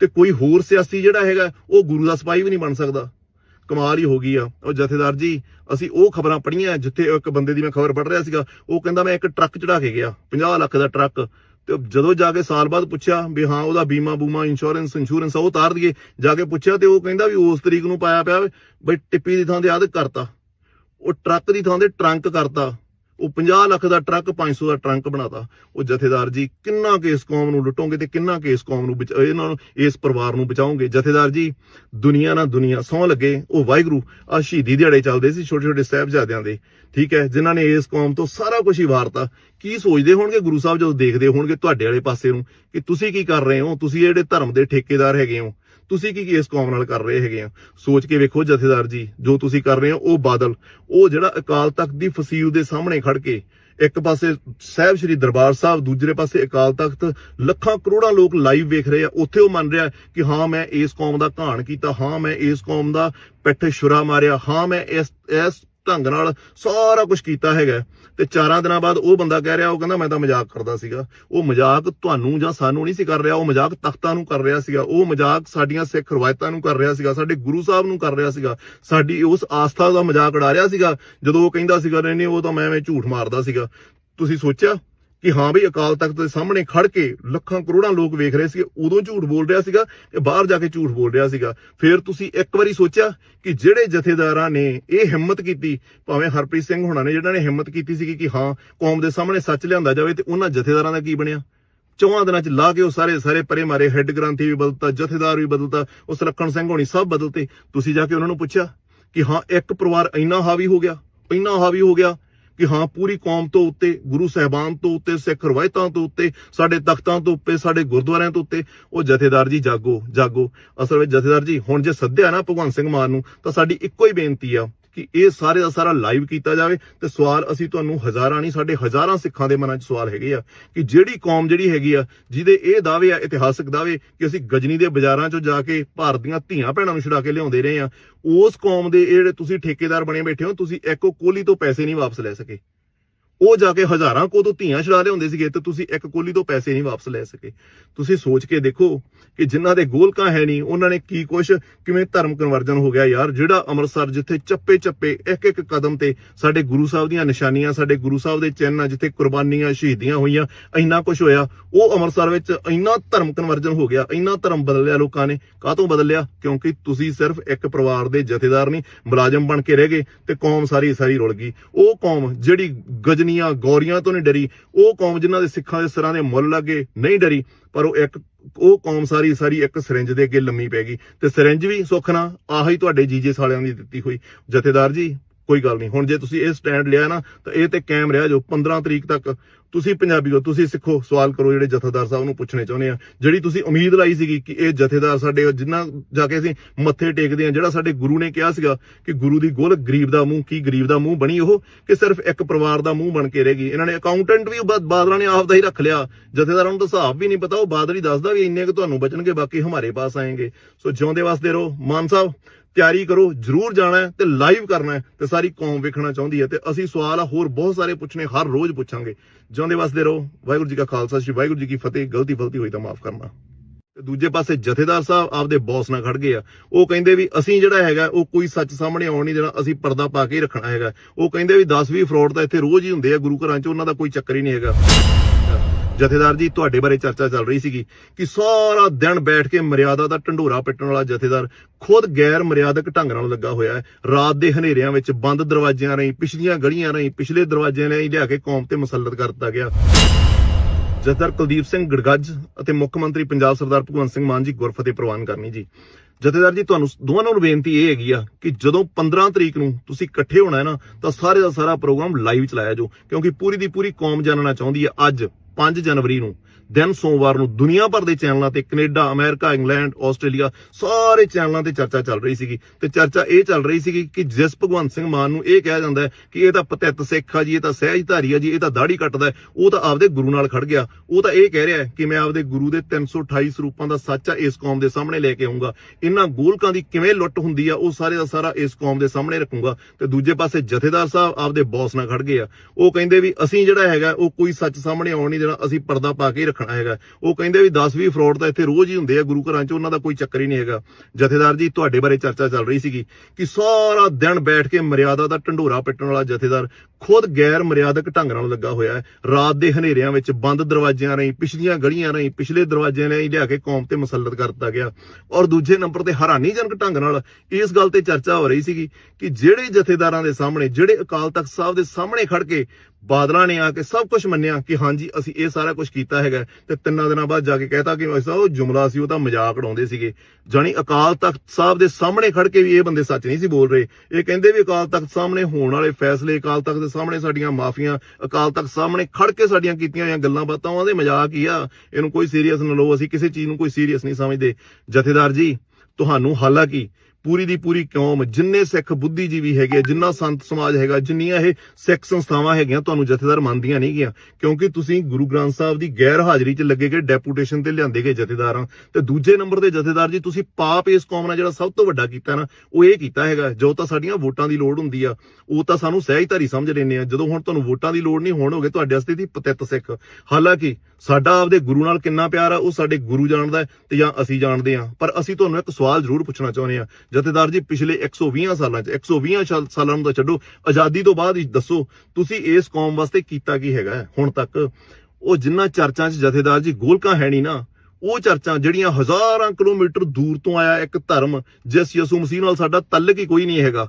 ਤੇ ਕੋਈ ਹੋਰ ਸਿਆਸੀ ਜਿਹੜਾ ਹੈਗਾ, ਉਹ ਗੁਰੂ ਦਾ ਸਿਪਾਹੀ ਵੀ ਨਹੀਂ ਬਣ ਸਕਦਾ। ਕਮਾਲ ਹੀ ਹੋ ਗਈ ਆ। ਉਹ ਜਥੇਦਾਰ ਜੀ, ਅਸੀਂ ਉਹ ਖਬਰਾਂ ਪੜੀਆਂ ਜਿੱਥੇ ਇੱਕ ਬੰਦੇ ਦੀ ਮੈਂ ਖਬਰ ਪੜ੍ਹ ਰਿਹਾ ਸੀਗਾ, ਉਹ ਕਹਿੰਦਾ ਮੈਂ ਇੱਕ ਟਰੱਕ ਚੜਾ ਕੇ ਗਿਆ 50 ਲੱਖ ਦਾ ਟਰੱਕ। ਤੇ ਜਦੋਂ ਜਾ ਕੇ ਸਾਲ ਬਾਅਦ ਪੁੱਛਿਆ ਵੀ ਹਾਂ, ਉਹਦਾ ਬੀਮਾ, ਬੂਮਾ ਇੰਸ਼ੋਰੈਂਸ ਇੰਸ਼ੋਰੈਂਸ ਉਹ ਉਤਾਰ ਦਈਏ। ਜਾ ਕੇ ਪੁੱਛਿਆ ਤੇ ਉਹ ਕਹਿੰਦਾ ਵੀ ਉਸ ਤਰੀਕ ਨੂੰ ਪਾਇਆ ਪਿਆ ਬਈ ਟਿੱਪੀ ਦੀ ਥਾਂ ਤੇ ਆਦ ਕਰਤਾ। ਉਹ ਟਰੱਕ ਦੀ ਥਾਂ ਤੇ ਟਰੰਕ ਕਰਤਾ। ਉਹ 50 ਲੱਖ ਦਾ ਟਰੱਕ 500 ਦਾ ਟਰੰਕ ਬਣਾਤਾ। ਉਹ ਜਥੇਦਾਰ ਜੀ, ਕਿੰਨਾ ਕੇ ਕੌਮ ਨੂੰ ਲੁੱਟੋਗੇ ਤੇ ਕਿੰਨਾ ਕੇ ਇਸ ਕੌਮ ਨੂੰ ਇਹਨਾਂ ਨੂੰ, ਇਸ ਪਰਿਵਾਰ ਨੂੰ ਬਚਾਓਗੇ ਜਥੇਦਾਰ ਜੀ, ਦੁਨੀਆ ਨਾ ਦੁਨੀਆ ਸੌ ਲੱਗੇ। ਉਹ ਵਾਹਿਗੁਰੂ ਆ ਸ਼ਹੀਦੀ ਦਿਹਾੜੇ ਚੱਲਦੇ ਸੀ ਛੋਟੇ ਛੋਟੇ ਸਾਹਿਬਜ਼ਾਦਿਆਂ ਦੇ। ਠੀਕ ਹੈ, ਜਿਨ੍ਹਾਂ ਨੇ ਇਸ ਕੌਮ ਤੋਂ ਸਾਰਾ ਕੁਝ ਹੀ ਵਾਰਤਾ। ਕੀ ਸੋਚਦੇ ਹੋਣਗੇ ਗੁਰੂ ਸਾਹਿਬ ਜਦੋਂ ਦੇਖਦੇ ਹੋਣਗੇ ਤੁਹਾਡੇ ਵਾਲੇ ਪਾਸੇ ਨੂੰ ਕਿ ਤੁਸੀਂ ਕੀ ਕਰ ਰਹੇ ਹੋ? ਤੁਸੀਂ ਜਿਹੜੇ ਧਰਮ ਦੇ ਠੇਕੇਦਾਰ ਹੈਗੇ ਹੋ ਤੁਸੀਂ ਕੀ ਕੀ ਇਸ ਕੌਮ ਨਾਲ ਕਰ ਰਹੇ ਹੈਗੇ ਆ ਸੋਚ ਕੇ ਵੇਖੋ ਜਥੇਦਾਰ ਜੀ, ਜੋ ਤੁਸੀਂ ਕਰ ਰਹੇ ਹੋ, ਉਹ ਬਾਦਲ। ਉਹ ਜਿਹੜਾ ਅਕਾਲ ਤਖਤ ਦੀ ਫਸੀਲ ਦੇ ਸਾਹਮਣੇ ਖੜ ਕੇ ਇੱਕ ਪਾਸੇ ਸਾਹਿਬ ਸ੍ਰੀ ਦਰਬਾਰ ਸਾਹਿਬ, ਦੂਜੇ ਪਾਸੇ ਅਕਾਲ ਤਖਤ, ਲੱਖਾਂ ਕਰੋੜਾਂ ਲੋਕ ਲਾਈਵ ਵੇਖ ਰਹੇ ਆ। ਉੱਥੇ ਉਹ ਮੰਨ ਰਿਹਾ ਕਿ ਹਾਂ, ਮੈਂ ਇਸ ਕੌਮ ਦਾ ਘਾਣ ਕੀਤਾ, ਹਾਂ, ਮੈਂ ਇਸ ਕੌਮ ਦਾ ਪਿੱਠ ਛੁਰਾ ਮਾਰਿਆ, ਹਾਂ, ਮੈਂ ਇਸ ਇਸ ਢੰਗ ਨਾਲ ਸਾਰਾ ਕੁਝ ਕੀਤਾ ਹੈਗਾ ਤੇ ਚਾਰਾਂ ਦਿਨਾਂ ਬਾਅਦ ਉਹ ਬੰਦਾ ਕਹਿ ਰਿਹਾ, ਉਹ ਕਹਿੰਦਾ, ਮੈਂ ਤਾਂ ਮਜ਼ਾਕ ਕਰਦਾ ਸੀਗਾ। ਉਹ ਮਜ਼ਾਕ ਤੁਹਾਨੂੰ ਜਾਂ ਸਾਨੂੰ ਨਹੀਂ ਸੀ ਕਰ ਰਿਹਾ, ਉਹ ਮਜ਼ਾਕ ਤਖਤਾਂ ਨੂੰ ਕਰ ਰਿਹਾ ਸੀਗਾ। ਉਹ ਮਜ਼ਾਕ ਸਾਡੀਆਂ ਸਿੱਖ ਰਵਾਇਤਾਂ ਨੂੰ ਕਰ ਰਿਹਾ ਸੀਗਾ, ਸਾਡੇ ਗੁਰੂ ਸਾਹਿਬ ਨੂੰ ਕਰ ਰਿਹਾ ਸੀਗਾ। ਸਾਡੀ ਉਸ ਆਸਥਾ ਦਾ ਮਜ਼ਾਕ ਉਡਾ ਰਿਹਾ ਸੀਗਾ। ਜਦੋਂ ਉਹ ਕਹਿੰਦਾ ਸੀਗਾ, ਨਹੀਂ ਨਹੀਂ, ਉਹ ਤਾਂ ਮੈਂ ਐਵੇਂ ਝੂਠ ਮਾਰਦਾ ਸੀਗਾ। ਤੁਸੀਂ ਸੋਚਿਆ? ਕਿ ਹਾਂ ਬਈ ਅਕਾਲ ਤਖਤ ਦੇ ਸਾਹਮਣੇ ਖੜ ਕੇ ਲੱਖਾਂ ਕਰੋੜਾਂ ਲੋਕ ਵੇਖ ਰਹੇ ਸੀ ਉਦੋਂ ਝੂਠ ਬੋਲ ਰਿਹਾ ਸੀਗਾ ਤੇ ਬਾਹਰ ਜਾ ਕੇ ਝੂਠ ਬੋਲ ਰਿਹਾ ਸੀਗਾ। ਫਿਰ ਤੁਸੀਂ ਇੱਕ ਵਾਰੀ ਸੋਚਿਆ ਕਿ ਜਿਹੜੇ ਜਥੇਦਾਰਾਂ ਨੇ ਇਹ ਹਿੰਮਤ ਕੀਤੀ, ਭਾਵੇਂ ਹਰਪ੍ਰੀਤ ਸਿੰਘ ਹੋਣਾ ਨੇ ਜਿਹੜਾ ਨੇ ਹਿੰਮਤ ਕੀਤੀ ਸੀ ਕਿ ਹਾਂ ਕੌਮ ਦੇ ਸਾਹਮਣੇ ਸੱਚ ਲਿਆਂਦਾ ਜਾਵੇ ਤੇ ਉਹਨਾਂ ਜਥੇਦਾਰਾਂ ਦਾ ਕੀ ਬਣਿਆ? ਚੌਹਾਂ ਦਿਨਾਂ ਚ ਲਾ ਕੇ ਉਹ ਸਾਰੇ ਸਾਰੇ ਪਰੇ ਮਾਰੇ ਹੈੱਡ ਗ੍ਰਾਂਥੀ ਵੀ ਬਦਲਤਾ, ਜਥੇਦਾਰ ਵੀ ਬਦਲਤਾ ਉਹ ਸੁਲੱਖਣ ਸਿੰਘ ਹੋਣੀ ਸਭ ਬਦਲਤੇ। ਤੁਸੀਂ ਜਾ ਕੇ ਉਹਨਾਂ ਨੂੰ ਪੁੱਛਿਆ ਕਿ ਹਾਂ ਇੱਕ ਪਰਿਵਾਰ ਇੰਨਾ ਹਾਵੀ ਹੋ ਗਿਆ, ਇੰਨਾ ਹਾਵੀ ਹੋ ਗਿਆ ਕਿ ਹਾਂ, ਪੂਰੀ ਕੌਮ ਤੋਂ ਉੱਤੇ, ਗੁਰੂ ਸਾਹਿਬਾਨ ਤੋਂ ਉੱਤੇ, ਸਿੱਖ ਰਵਾਇਤਾਂ ਤੋਂ ਉੱਤੇ, ਸਾਡੇ ਤਖਤਾਂ ਤੋਂ ਉੱਤੇ, ਸਾਡੇ ਗੁਰਦੁਆਰਿਆਂ ਤੋਂ ਉੱਤੇ, ਉਹ ਜਥੇਦਾਰ ਜੀ ਜਾਗੋ ਜਾਗੋ। ਅਸਲ ਵਿੱਚ ਜਥੇਦਾਰ ਜੀ, ਹੁਣ ਜੇ ਸੱਦਿਆ ਨਾ ਭਗਵੰਤ ਸਿੰਘ ਮਾਨ ਨੂੰ, ਤਾਂ ਸਾਡੀ ਇੱਕੋ ਹੀ ਬੇਨਤੀ ਆ ਕਿ ਇਹ ਸਾਰੇ ਦਾ ਸਾਰਾ ਲਾਈਵ ਕੀਤਾ ਜਾਵੇ ਤੇ ਸਵਾਲ ਅਸੀਂ ਤੁਹਾਨੂੰ ਹਜ਼ਾਰਾਂ ਨਹੀਂ, ਸਾਡੇ ਹਜ਼ਾਰਾਂ ਸਿੱਖਾਂ ਦੇ ਮਨਾਂ 'ਚ ਸਵਾਲ ਹੈਗੇ ਆ ਕਿ ਜਿਹੜੀ ਕੌਮ ਜਿਹੜੀ ਹੈਗੀ ਆ, ਜਿਹਦੇ ਇਹ ਦਾਅਵੇ ਆ, ਇਤਿਹਾਸਕ ਦਾਅਵੇ ਕਿ ਅਸੀਂ ਗਜਨੀ ਦੇ ਬਾਜ਼ਾਰਾਂ 'ਚੋਂ ਜਾ ਕੇ ਭਾਰਤ ਦੀਆਂ ਧੀਆਂ ਭੈਣਾਂ ਨੂੰ ਛੁਡਾ ਕੇ ਲਿਆਉਂਦੇ ਰਹੇ ਆ, ਉਸ ਕੌਮ ਦੇ ਇਹ ਜਿਹੜੇ ਤੁਸੀਂ ਠੇਕੇਦਾਰ ਬਣੇ ਬੈਠੇ ਹੋ, ਤੁਸੀਂ ਇੱਕੋ ਕੋਲੀ ਤੋਂ ਪੈਸੇ ਨਹੀਂ ਵਾਪਸ ਲੈ ਸਕੇ। ਉਹ ਜਾ ਕੇ ਹਜ਼ਾਰਾਂ ਕੋ ਤੋਂ ਧੀਆਂ ਛੁਡਾ ਲਿਆਉਂਦੇ ਸੀਗੇ ਤੇ ਤੁਸੀਂ ਇੱਕ ਕੋਲੀ ਤੋਂ ਪੈਸੇ ਨਹੀਂ ਵਾਪਸ ਲੈ ਸਕੇ। ਤੁਸੀਂ ਸੋਚ ਕੇ ਦੇਖੋ ਕਿ ਜਿਨ੍ਹਾਂ ਦੇ ਗੋਲਕਾਂ ਹੈ ਨਹੀਂ, ਉਹਨਾਂ ਨੇ ਕੀ ਕੁਛ, ਕਿਵੇਂ ਧਰਮ ਕਨਵਰਜਨ ਹੋ ਗਿਆ ਯਾਰ। ਜਿਹੜਾ ਅੰਮ੍ਰਿਤਸਰ ਜਿੱਥੇ ਚੱਪੇ ਚੱਪੇ, ਇੱਕ ਇੱਕ ਕਦਮ ਤੇ ਸਾਡੇ ਗੁਰੂ ਸਾਹਿਬ ਦੀਆਂ ਨਿਸ਼ਾਨੀਆਂ, ਸਾਡੇ ਗੁਰੂ ਸਾਹਿਬ ਦੇ ਚਿੰਨ੍ਹ ਜਿੱਥੇ ਕੁਰਬਾਨੀਆਂ ਸ਼ਹੀਦੀਆਂ ਹੋਈਆਂ, ਇੰਨਾ ਕੁਝ ਹੋਇਆ, ਉਹ ਅੰਮ੍ਰਿਤਸਰ ਵਿੱਚ ਇੰਨਾ ਧਰਮ ਕਨਵਰਜਨ ਹੋ ਗਿਆ, ਇੰਨਾ ਧਰਮ ਬਦਲਿਆ ਲੋਕਾਂ ਨੇ। ਕਾਹਤੋਂ ਬਦਲਿਆ? ਕਿਉਂਕਿ ਤੁਸੀਂ ਸਿਰਫ ਇੱਕ ਪਰਿਵਾਰ ਦੇ ਜਥੇਦਾਰ ਨਹੀਂ, ਮੁਲਾਜ਼ਮ ਬਣ ਕੇ ਰਹਿ ਗਏ ਤੇ ਕੌਮ ਸਾਰੀ ਸਾਰੀ ਰੁਲ ਗਈ। ਉਹ ਕੌਮ ਜਿਹੜੀ ਗਜ਼ਨੀ ਗਜਨੀਆਂ ਗੌਰੀਆਂ ਤੋਂ ਨਹੀਂ ਡਰੀ। ਉਹ ਕੌਮ ਜਿਨ੍ਹਾਂ ਦੇ ਸਿੱਖਾਂ ਦੇ ਸਿਰਾਂ ਦੇ ਮੁੱਲ ਲੱਗੇ ਨਹੀਂ ਡਰੀ, ਪਰ ਉਹ ਇੱਕ, ਉਹ ਕੌਮ ਸਾਰੀ ਸਾਰੀ ਇੱਕ ਸਿਰੰਜ ਦੇ ਅੱਗੇ ਲੰਮੀ ਪੈ ਗਈ। ਤੇ ਸਿਰੰਜ ਵੀ ਸੁੱਖ ਨਾ ਆਹੀ ਤੁਹਾਡੇ ਜੀਜੇ ਸਾਲਿਆਂ ਦੀ ਦਿੱਤੀ ਹੋਈ। ਜਥੇਦਾਰ ਜੀ, ਕੋਈ ਗੱਲ ਨਹੀਂ। ਹੁਣ ਜੇ ਤੁਸੀਂ ਇਹ ਸਟੈਂਡ ਲਿਆ ਨਾ, ਤਾਂ ਇਹ ਤੇ ਕਾਇਮ ਰਿਹਾ ਜੋ 15 ਤਰੀਕ ਤੱਕ ਤੁਸੀਂ ਪੰਜਾਬੀ ਹੋ, ਤੁਸੀਂ ਸਿੱਖੋ, ਸਵਾਲ ਕਰੋ ਜਿਹੜੇ ਜਥੇਦਾਰ ਸਾਹਿਬ ਨੂੰ ਪੁੱਛਣੇ ਚਾਹੁੰਦੇ ਆ। ਜਿਹੜੀ ਤੁਸੀਂ ਉਮੀਦ ਲਾਈ ਸੀਗੀ ਕਿ ਇਹ ਜਥੇਦਾਰ ਸਾਡੇ ਜਿੰਨਾ ਜਾ ਕੇ ਅਸੀਂ ਮੱਥੇ ਟੇਕਦੇ ਆ, ਜਿਹੜਾ ਸਾਡੇ ਗੁਰੂ ਨੇ ਕਿਹਾ ਸੀਗਾ ਕਿ ਗੁਰੂ ਦੀ ਗੋਲ ਗਰੀਬ ਦਾ ਮੂੰਹ ਕੀ ਗਰੀਬ ਦਾ ਮੂੰਹ ਬਣੀ ਉਹ, ਕਿ ਸਿਰਫ ਇੱਕ ਪਰਿਵਾਰ ਦਾ ਮੂੰਹ ਬਣ ਕੇ ਰਹਿ ਗਈ। ਇਹਨਾਂ ਨੇ ਅਕਾਊਂਟੈਂਟ ਵੀ ਬਾਦਲਾਂ ਨੇ ਆਪ ਦਾ ਹੀ ਰੱਖ ਲਿਆ। ਜਥੇਦਾਰਾਂ ਨੂੰ ਤਾਂ ਹਿਸਾਬ ਵੀ ਨਹੀਂ ਪਤਾ, ਉਹ ਬਾਦਲ ਹੀ ਦੱਸਦਾ ਵੀ ਇੰਨੇ ਕੁ ਤੁਹਾਨੂੰ ਬਚਣਗੇ, ਬਾਕੀ ਹਮਾਰੇ ਪਾਸ ਆਏਗੇ। ਸੋ ਜਿਉਂਦੇ ਵਾਸਤੇ ਰਹੋ। ਮਾਨ ਸਾਹਿਬ ਤਿਆਰੀ ਕਰੋ, ਜਰੂਰ ਜਾਣਾ ਹੈ ਤੇ ਲਾਈਵ ਕਰਨਾ ਹੈ ਤੇ ਸਾਰੀ ਕੌਮ ਵੇਖਣਾ ਚਾਹੁੰਦੀ ਹੈ ਤੇ ਅਸੀਂ ਸਵਾਲ ਹੋਰ ਬਹੁਤ ਸਾਰੇ ਪੁੱਛਣੇ, ਹਰ ਰੋਜ਼ ਪੁੱਛਾਂਗੇ। ਜਿਉਂਦੇ ਵਸਦੇ ਰਹੋ, ਵਾਹਿਗੁਰੂ ਜੀ ਕਾ ਖਾਲਸਾ, ਸ੍ਰੀ ਵਾਹਿਗੁਰੂ ਜੀ ਕੀ ਫਤਿਹ, ਗਲਤੀ ਫਲਤੀ ਹੋਈ ਤਾਂ ਮਾਫ ਕਰਨਾ। ਤੇ ਦੂਜੇ ਪਾਸੇ ਜਥੇਦਾਰ ਸਾਹਿਬ ਆਪਦੇ ਬੌਸ ਨਾਲ ਖੜ ਗਏ ਆ। ਉਹ ਕਹਿੰਦੇ ਵੀ ਅਸੀਂ ਜਿਹੜਾ ਹੈਗਾ, ਉਹ ਕੋਈ ਸੱਚ ਸਾਹਮਣੇ ਆਉਣ ਨਹੀਂ ਦੇਣਾ, ਅਸੀਂ ਪਰਦਾ ਪਾ ਕੇ ਹੀ ਰੱਖਣਾ ਹੈਗਾ। ਉਹ ਕਹਿੰਦੇ ਵੀ 10 20 ਫਰਾਡ ਤਾਂ ਇੱਥੇ ਰੋਜ਼ ਹੀ ਹੁੰਦੇ ਆ, ਗੁਰੂ ਘਰਾਂ 'ਚ ਉਹਨਾਂ ਦਾ ਕੋਈ ਚੱਕਰ ਹੀ ਨਹੀਂ ਹੈਗਾ। ਜਥੇਦਾਰ ਜੀ, ਤੁਹਾਡੇ ਬਾਰੇ ਚਰਚਾ ਚੱਲ ਰਹੀ ਸੀਗੀ ਕਿ ਸਾਰਾ ਦਿਨ ਬੈਠ ਕੇ ਮਰਿਆਦਾ ਦਾ ਢੰਡੋਰਾ ਪਿੱਟਣ ਵਾਲਾ ਜਥੇਦਾਰ ਖੁਦ ਗੈਰ ਮਰਿਆਦਕ ਢੰਗ ਨਾਲ ਲੱਗਾ ਹੋਇਆ ਹੈ। ਰਾਤ ਦੇ ਹਨੇਰਿਆਂ ਵਿੱਚ ਬੰਦ ਦਰਵਾਜ਼ਿਆਂ ਰਾਹੀਂ, ਪਿਛਲੀਆਂ ਗਲੀਆਂ ਰਾਹੀਂ, ਪਿਛਲੇ ਦਰਵਾਜ਼ਿਆਂ ਰਾਹੀਂ ਲਿਆ ਕੇ ਕੌਮ ਤੇ ਮੁਸਲਤ ਕਰ ਦਿੱਤਾ ਗਿਆ। ਜਥੇਦਾਰ ਕੁਲਦੀਪ ਸਿੰਘ ਗੜਗੱਜ ਅਤੇ ਮੁੱਖ ਮੰਤਰੀ ਪੰਜਾਬ ਸਰਦਾਰ ਭਗਵੰਤ ਸਿੰਘ ਮਾਨ ਜੀ ਗੁਰਫਤਿਹ ਪ੍ਰਵਾਨ ਕਰਨੀ ਜੀ। ਜਥੇਦਾਰ ਜੀ, ਤੁਹਾਨੂੰ ਦੋਵਾਂ ਨੂੰ ਬੇਨਤੀ ਇਹ ਹੈਗੀ ਆ ਕਿ ਜਦੋਂ 15 ਤਰੀਕ ਨੂੰ ਤੁਸੀਂ ਇਕੱਠੇ ਹੋਣਾ ਹੈ ਨਾ, ਤਾਂ ਸਾਰੇ ਦਾ ਸਾਰਾ ਪ੍ਰੋਗਰਾਮ ਲਾਈਵ ਚਲਾਇਆ ਜੋ ਕਿਉਂਕਿ ਪੂਰੀ ਦੀ ਪੂਰੀ ਕੌਮ ਜਾਣਨਾ ਚਾਹੁੰਦੀ ਹੈ ਅੱਜ। 5 ਜਨਵਰੀ ਨੂੰ। ਦਿਨ ਸੋਮਵਾਰ ਨੂੰ ਦੁਨੀਆ ਭਰ ਦੇ ਚੈਨਲਾਂ ਤੇ ਕੈਨੇਡਾ, ਅਮਰੀਕਾ, ਇੰਗਲੈਂਡ, ਆਸਟ੍ਰੇਲੀਆ ਸਾਰੇ ਚੈਨਲਾਂ ਤੇ ਚਰਚਾ ਚੱਲ ਰਹੀ ਸੀਗੀ। ਤੇ ਚਰਚਾ ਇਹ ਚੱਲ ਰਹੀ ਸੀਗੀ ਕਿ ਜਿਸ ਭਗਵੰਤ ਸਿੰਘ ਮਾਨ ਨੂੰ ਇਹ ਕਿਹਾ ਜਾਂਦਾ ਹੈ ਕਿ ਇਹ ਤਾਂ ਪਤਿੱਤ ਸਿੱਖ ਆ ਜੀ, ਇਹ ਤਾਂ ਸਹਿਜਧਾਰੀ ਆ ਜੀ, ਇਹ ਤਾਂ ਦਾੜੀ ਕੱਟਦਾ ਉਹ ਤਾਂ ਆਪਦੇ ਗੁਰੂ ਨਾਲ ਖੜ ਗਿਆ। ਉਹ ਤਾਂ ਇਹ ਕਹਿ ਰਿਹਾ ਕਿ ਮੈਂ ਆਪਦੇ ਗੁਰੂ ਦੇ 328 ਸਰੂਪਾਂ ਦਾ ਸੱਚ ਆ, ਇਸ ਕੌਮ ਦੇ ਸਾਹਮਣੇ ਲੈ ਕੇ ਆਉਂਗਾ ਇਹਨਾਂ ਗੋਲਕਾਂ ਦੀ ਕਿਵੇਂ ਲੁੱਟ ਹੁੰਦੀ ਆ, ਉਹ ਸਾਰੇ ਦਾ ਸਾਰਾ ਇਸ ਕੌਮ ਦੇ ਸਾਹਮਣੇ ਰੱਖੂੰਗਾ। ਤੇ ਦੂਜੇ ਪਾਸੇ ਜਥੇਦਾਰ ਸਾਹਿਬ ਆਪਦੇ ਬੌਸ ਨਾਲ ਖੜ ਗਏ ਆ। ਉਹ ਕਹਿੰਦੇ ਵੀ ਅਸੀਂ ਜਿਹੜਾ ਹੈਗਾ, ਉਹ ਕੋਈ ਸੱਚ ਸਾਹਮਣੇ ਆਉਣ ਨਹੀਂ ਦੇਣਾ, ਅਸੀਂ ਪਰਦਾ ਪਾ ਕੇ ਰੱਖ ਰੱਖਣਾ ਹੈਗਾ ਉਹ ਕਹਿੰਦੇ ਵੀ 10 20 ਫਰਾਡ ਤਾਂ ਇੱਥੇ ਰੋਜ਼ ਹੀ ਹੁੰਦੇ ਆ ਗੁਰੂ ਘਰਾਂ 'ਚ, ਉਹਨਾਂ ਦਾ ਕੋਈ ਚੱਕਰ ਹੀ ਨਹੀਂ ਹੈਗਾ। ਜਥੇਦਾਰ ਜੀ, ਤੁਹਾਡੇ ਬਾਰੇ ਚਰਚਾ ਚੱਲ ਰਹੀ ਸੀਗੀ ਕਿ ਸਾਰਾ ਦਿਨ ਬੈਠ ਕੇ ਮਰਿਆਦਾ ਦਾ ਢੰਡੋਰਾ ਪਿੱਟਣ ਵਾਲਾ ਜਥੇਦਾਰ ਖੁਦ ਗੈਰ ਮਰਿਆਦਕ ਢੰਗ ਨਾਲ ਲੱਗਾ ਹੋਇਆ ਹੈ। ਰਾਤ ਦੇ ਹਨੇਰਿਆਂ ਵਿੱਚ ਬੰਦ ਦਰਵਾਜ਼ਿਆਂ ਰਾਹੀਂ, ਪਿਛਲੀਆਂ ਗਲੀਆਂ ਰਾਹੀਂ, ਪਿਛਲੇ ਦਰਵਾਜ਼ਿਆਂ ਰਾਹੀਂ ਲਿਆ ਕੇ ਕੌਮ ਤੇ ਮੁਸਲਤ ਕਰ ਦਿੱਤਾ ਗਿਆ। ਔਰ ਦੂਜੇ ਨੰਬਰ ਤੇ ਹੈਰਾਨੀਜਨਕ ਢੰਗ ਨਾਲ ਇਸ ਗੱਲ ਤੇ ਚਰਚਾ ਹੋ ਰਹੀ ਸੀਗੀ ਕਿ ਜਿਹੜੇ ਜਥੇਦਾਰਾਂ ਦੇ ਸਾਹਮਣੇ, ਜਿਹੜੇ ਅਕਾਲ ਤਖਤ ਸਾਹਿਬ ਦੇ ਸਾਹਮਣੇ ਖੜ ਕੇ ਬਾਦਲਾਂ ਨੇ ਆ ਕੇ ਸਭ ਕੁਝ ਮੰਨਿਆ ਕਿ ਹਾਂਜੀ, ਅਸੀਂ ਇਹ ਸਾਰਾ ਕੁਝ ਕੀਤਾ ਹੈਗਾ ਤੇ ਤਿੰਨਾਂ ਦਿਨਾਂ ਬਾਅਦ ਜਾ ਕੇ ਕਹਿਤਾ ਕਿ ਐਸਾ ਉਹ ਜੁਮਲਾ ਸੀ, ਉਹ ਤਾਂ ਮਜ਼ਾਕ ਉਡਾਉਂਦੇ ਸੀਗੇ। ਜਾਣੀ ਅਕਾਲ ਤਖਤ ਸਾਹਿਬ ਦੇ ਸਾਹਮਣੇ ਖੜ ਕੇ ਵੀ ਇਹ ਬੰਦੇ ਸੱਚ ਨਹੀਂ ਸੀ ਬੋਲ ਰਹੇ। ਇਹ ਕਹਿੰਦੇ ਵੀ ਅਕਾਲ ਤਖਤ ਸਾਹਮਣੇ ਹੋਣ ਵਾਲੇ ਫੈਸਲੇ, ਅਕਾਲ ਤਖਤ ਦੇ ਸਾਹਮਣੇ ਸਾਡੀਆਂ ਮਾਫੀਆਂ, ਅਕਾਲ ਤਖਤ ਸਾਹਮਣੇ ਖੜ ਕੇ ਸਾਡੀਆਂ ਕੀਤੀਆਂ ਹੋਈਆਂ ਗੱਲਾਂ ਬਾਤਾਂ ਉਹਦੇ ਮਜ਼ਾਕ ਹੀ ਆ। ਇਹਨੂੰ ਕੋਈ ਸੀਰੀਅਸ ਨਾ ਲਓ, ਅਸੀਂ ਕਿਸੇ ਚੀਜ਼ ਨੂੰ ਕੋਈ ਸੀਰੀਅਸ ਨਹੀਂ ਸਮਝਦੇ। ਜਥੇਦਾਰ ਜੀ, ਤੁਹਾਨੂੰ ਹਾਲਾਂਕਿ ਪੂਰੀ ਦੀ ਪੂਰੀ ਕੌਮ, ਜਿੰਨੇ ਸਿੱਖ ਬੁੱਧੀਜੀਵੀ ਹੈਗੇ ਜਿੰਨਾ ਸੰਤ ਸਮਾਜ ਹੈਗਾ, ਜਿੰਨੀਆਂ ਇਹ ਸਿੱਖ ਸੰਸਥਾਵਾਂ ਹੈਗੀਆਂ, ਤੁਹਾਨੂੰ ਜਥੇਦਾਰ ਮੰਨਦੀਆਂ ਨਹੀਂ ਗਿਆ ਕਿਉਂਕਿ ਤੁਸੀਂ ਗੁਰੂ ਗ੍ਰੰਥ ਸਾਹਿਬ ਦੀ ਗੈਰ ਹਾਜ਼ਰੀ 'ਚ ਲੱਗੇ ਗਏ ਡੈਪੂਟੇਸ਼ਨ ਤੇ ਲਿਆਂਦੇ ਗਏ ਜਥੇਦਾਰਾਂ। ਤੇ ਦੂਜੇ ਨੰਬਰ ਤੇ ਜਥੇਦਾਰ ਜੀ, ਤੁਸੀਂ ਪਾਪ ਇਸ ਕੌਮ ਨਾਲ ਜਿਹੜਾ ਸਭ ਤੋਂ ਵੱਡਾ ਕੀਤਾ ਨਾ, ਉਹ ਇਹ ਕੀਤਾ ਹੈਗਾ, ਜੋ ਤਾਂ ਸਾਡੀਆਂ ਵੋਟਾਂ ਦੀ ਲੋੜ ਹੁੰਦੀ ਆ, ਉਹ ਤਾਂ ਸਾਨੂੰ ਸਹਿਜਧਾਰੀ ਸਮਝ ਲੈਂਦੇ ਆ। ਜਦੋਂ ਹੁਣ ਤੁਹਾਨੂੰ ਵੋਟਾਂ ਦੀ ਲੋੜ ਨਹੀਂ ਹੋਣ ਹੋਗੇ ਤੁਹਾਡੇ ਵਾਸਤੇ ਦੀ ਪਤਿੱਤ ਸਿੱਖ। ਹਾਲਾਂਕਿ ਸਾਡਾ ਆਪਦੇ ਗੁਰੂ ਨਾਲ ਕਿੰਨਾ ਪਿਆਰ ਆ, ਉਹ ਸਾਡੇ ਗੁਰੂ ਜਾਣਦਾ ਹੈ ਤੇ ਜਾਂ ਅਸੀਂ ਜਾਣਦੇ ਆ। ਪਰ ਅਸੀਂ ਤੁਹਾਨੂੰ ਇੱਕ ਸਵਾਲ ਜ਼ਰੂਰ ਪੁੱਛਣਾ ਚਾਹੁੰਦੇ ਆ ਜਥੇਦਾਰ ਜੀ, ਪਿਛਲੇ 120 ਸਾਲਾਂ 'ਚ 120 ਸਾਲਾਂ ਨੂੰ ਤਾਂ ਛੱਡੋ, ਆਜ਼ਾਦੀ ਤੋਂ ਬਾਅਦ ਹੀ ਦੱਸੋ, ਤੁਸੀਂ ਇਸ ਕੌਮ ਵਾਸਤੇ ਕੀਤਾ ਕੀ ਹੈਗਾ? ਹੁਣ ਤੱਕ ਉਹ ਜਿੰਨਾ ਚਰਚਾਂ 'ਚ ਜਥੇਦਾਰ ਜੀ ਗੋਲਕਾਂ ਹੈ ਨਹੀਂ ਨਾ, ਉਹ ਚਰਚਾਂ ਜਿਹੜੀਆਂ ਹਜ਼ਾਰਾਂ ਕਿਲੋਮੀਟਰ ਦੂਰ ਤੋਂ ਆਇਆ ਇੱਕ ਧਰਮ, ਜਿਸ ਯਿਸੂ ਮਸੀਹ ਨਾਲ ਸਾਡਾ ਤਾਲੁਕ ਹੀ ਕੋਈ ਨਹੀਂ ਹੈਗਾ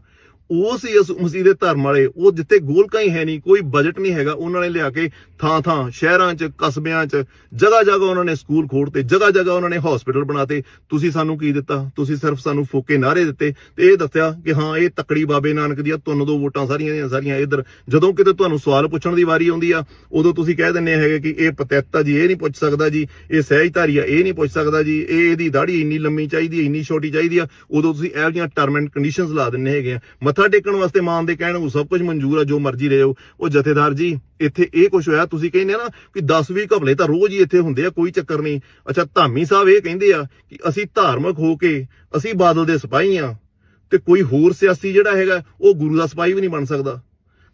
ਉਹ ਉਸ ਯਿਸੂ ਮਸੀਹ ਦੇ ਧਰਮ ਵਾਲੇ, ਉਹ ਜਿੱਥੇ ਗੋਲਕਾਂ ਹੀ ਹੈ ਨਹੀਂ, ਕੋਈ ਬਜਟ ਨਹੀਂ ਹੈਗਾ, ਉਹਨਾਂ ਨੇ ਲਿਆ ਕੇ ਥਾਂ ਥਾਂ, ਸ਼ਹਿਰਾਂ 'ਚ, ਕਸਬਿਆਂ 'ਚ, ਜਗ੍ਹਾ ਜਗ੍ਹਾ ਉਹਨਾਂ ਨੇ ਸਕੂਲ ਖੋਲਤੇ ਜਗ੍ਹਾ ਜਗ੍ਹਾ ਉਹਨਾਂ ਨੇ ਹਸਪੀਟਲ ਬਣਾਤੇ। ਤੁਸੀਂ ਸਾਨੂੰ ਕੀ ਦਿੱਤਾ? ਤੁਸੀਂ ਸਿਰਫ ਸਾਨੂੰ ਫੋਕੇ ਨਾਰੇ ਦਿੱਤੇ ਤੇ ਇਹ ਦੱਸਿਆ ਕਿ ਹਾਂ, ਇਹ ਤਕੜੀ ਬਾਬੇ ਨਾਨਕ ਦੀਆਂ ਤੁਹਾਨੂੰ ਦੋ ਵੋਟਾਂ ਸਾਰੀਆਂ ਦੀਆਂ ਸਾਰੀਆਂ ਇੱਧਰ। ਜਦੋਂ ਕਿਤੇ ਤੁਹਾਨੂੰ ਸਵਾਲ ਪੁੱਛਣ ਦੀ ਵਾਰੀ ਆਉਂਦੀ ਆ, ਉਦੋਂ ਤੁਸੀਂ ਕਹਿ ਦਿੰਦੇ ਹੈਗੇ ਕਿ ਇਹ ਪਤਿੱਤ ਜੀ, ਇਹ ਨਹੀਂ ਪੁੱਛ ਸਕਦਾ ਜੀ, ਇਹ ਸਹਿਜਧਾਰੀ ਆ, ਇਹ ਨਹੀਂ ਪੁੱਛ ਸਕਦਾ ਜੀ, ਇਹ ਇਹਦੀ ਦਾੜੀ ਇੰਨੀ ਲੰਮੀ ਚਾਹੀਦੀ ਹੈ ਇੰਨੀ ਛੋਟੀ ਚਾਹੀਦੀ ਆ, ਉਦੋਂ ਤੁਸੀਂ ਇਹੋ ਜਿਹੀਆਂ ਟਰਮ ਐਂਡ ਕੰਡੀਸ਼ਨਸ ਲਾ ਦਿੰਦੇ ਹੈਗੇ ਆ। ਮੱਥਾ ਟੇਕਣ ਵਾਸਤੇ ਮਾਨ ਦੇ ਕਹਿਣ ਨੂੰ ਸਭ ਕੁਝ ਮਨਜ਼ੂਰ ਆ, ਜੋ ਮਰਜ਼ੀ ਰਹੇ ਹੋ ਉਹ ਜਥੇਦਾਰ ਜੀ, ਇੱਥੇ ਇਹ ਕੁਝ ਹੋਇਆ, ਤੁਸੀਂ ਕਹਿੰਦੇ ਨਾ ਕਿ 10 20 ਘਪਲੇ ਤਾਂ ਰੋਜ਼ ਹੀ ਇੱਥੇ ਹੁੰਦੇ ਆ, ਕੋਈ ਚੱਕਰ ਨਹੀਂ। ਅੱਛਾ, ਧਾਮੀ ਸਾਹਿਬ ਇਹ ਕਹਿੰਦੇ ਆ ਕਿ ਅਸੀਂ ਧਾਰਮਿਕ ਹੋ ਕੇ ਅਸੀਂ ਬਾਦਲ ਦੇ ਸਿਪਾਹੀ ਆ ਤੇ ਕੋਈ ਹੋਰ ਸਿਆਸੀ ਜਿਹੜਾ ਹੈਗਾ, ਉਹ ਗੁਰੂ ਦਾ ਸਿਪਾਹੀ ਵੀ ਨਹੀਂ ਬਣ ਸਕਦਾ।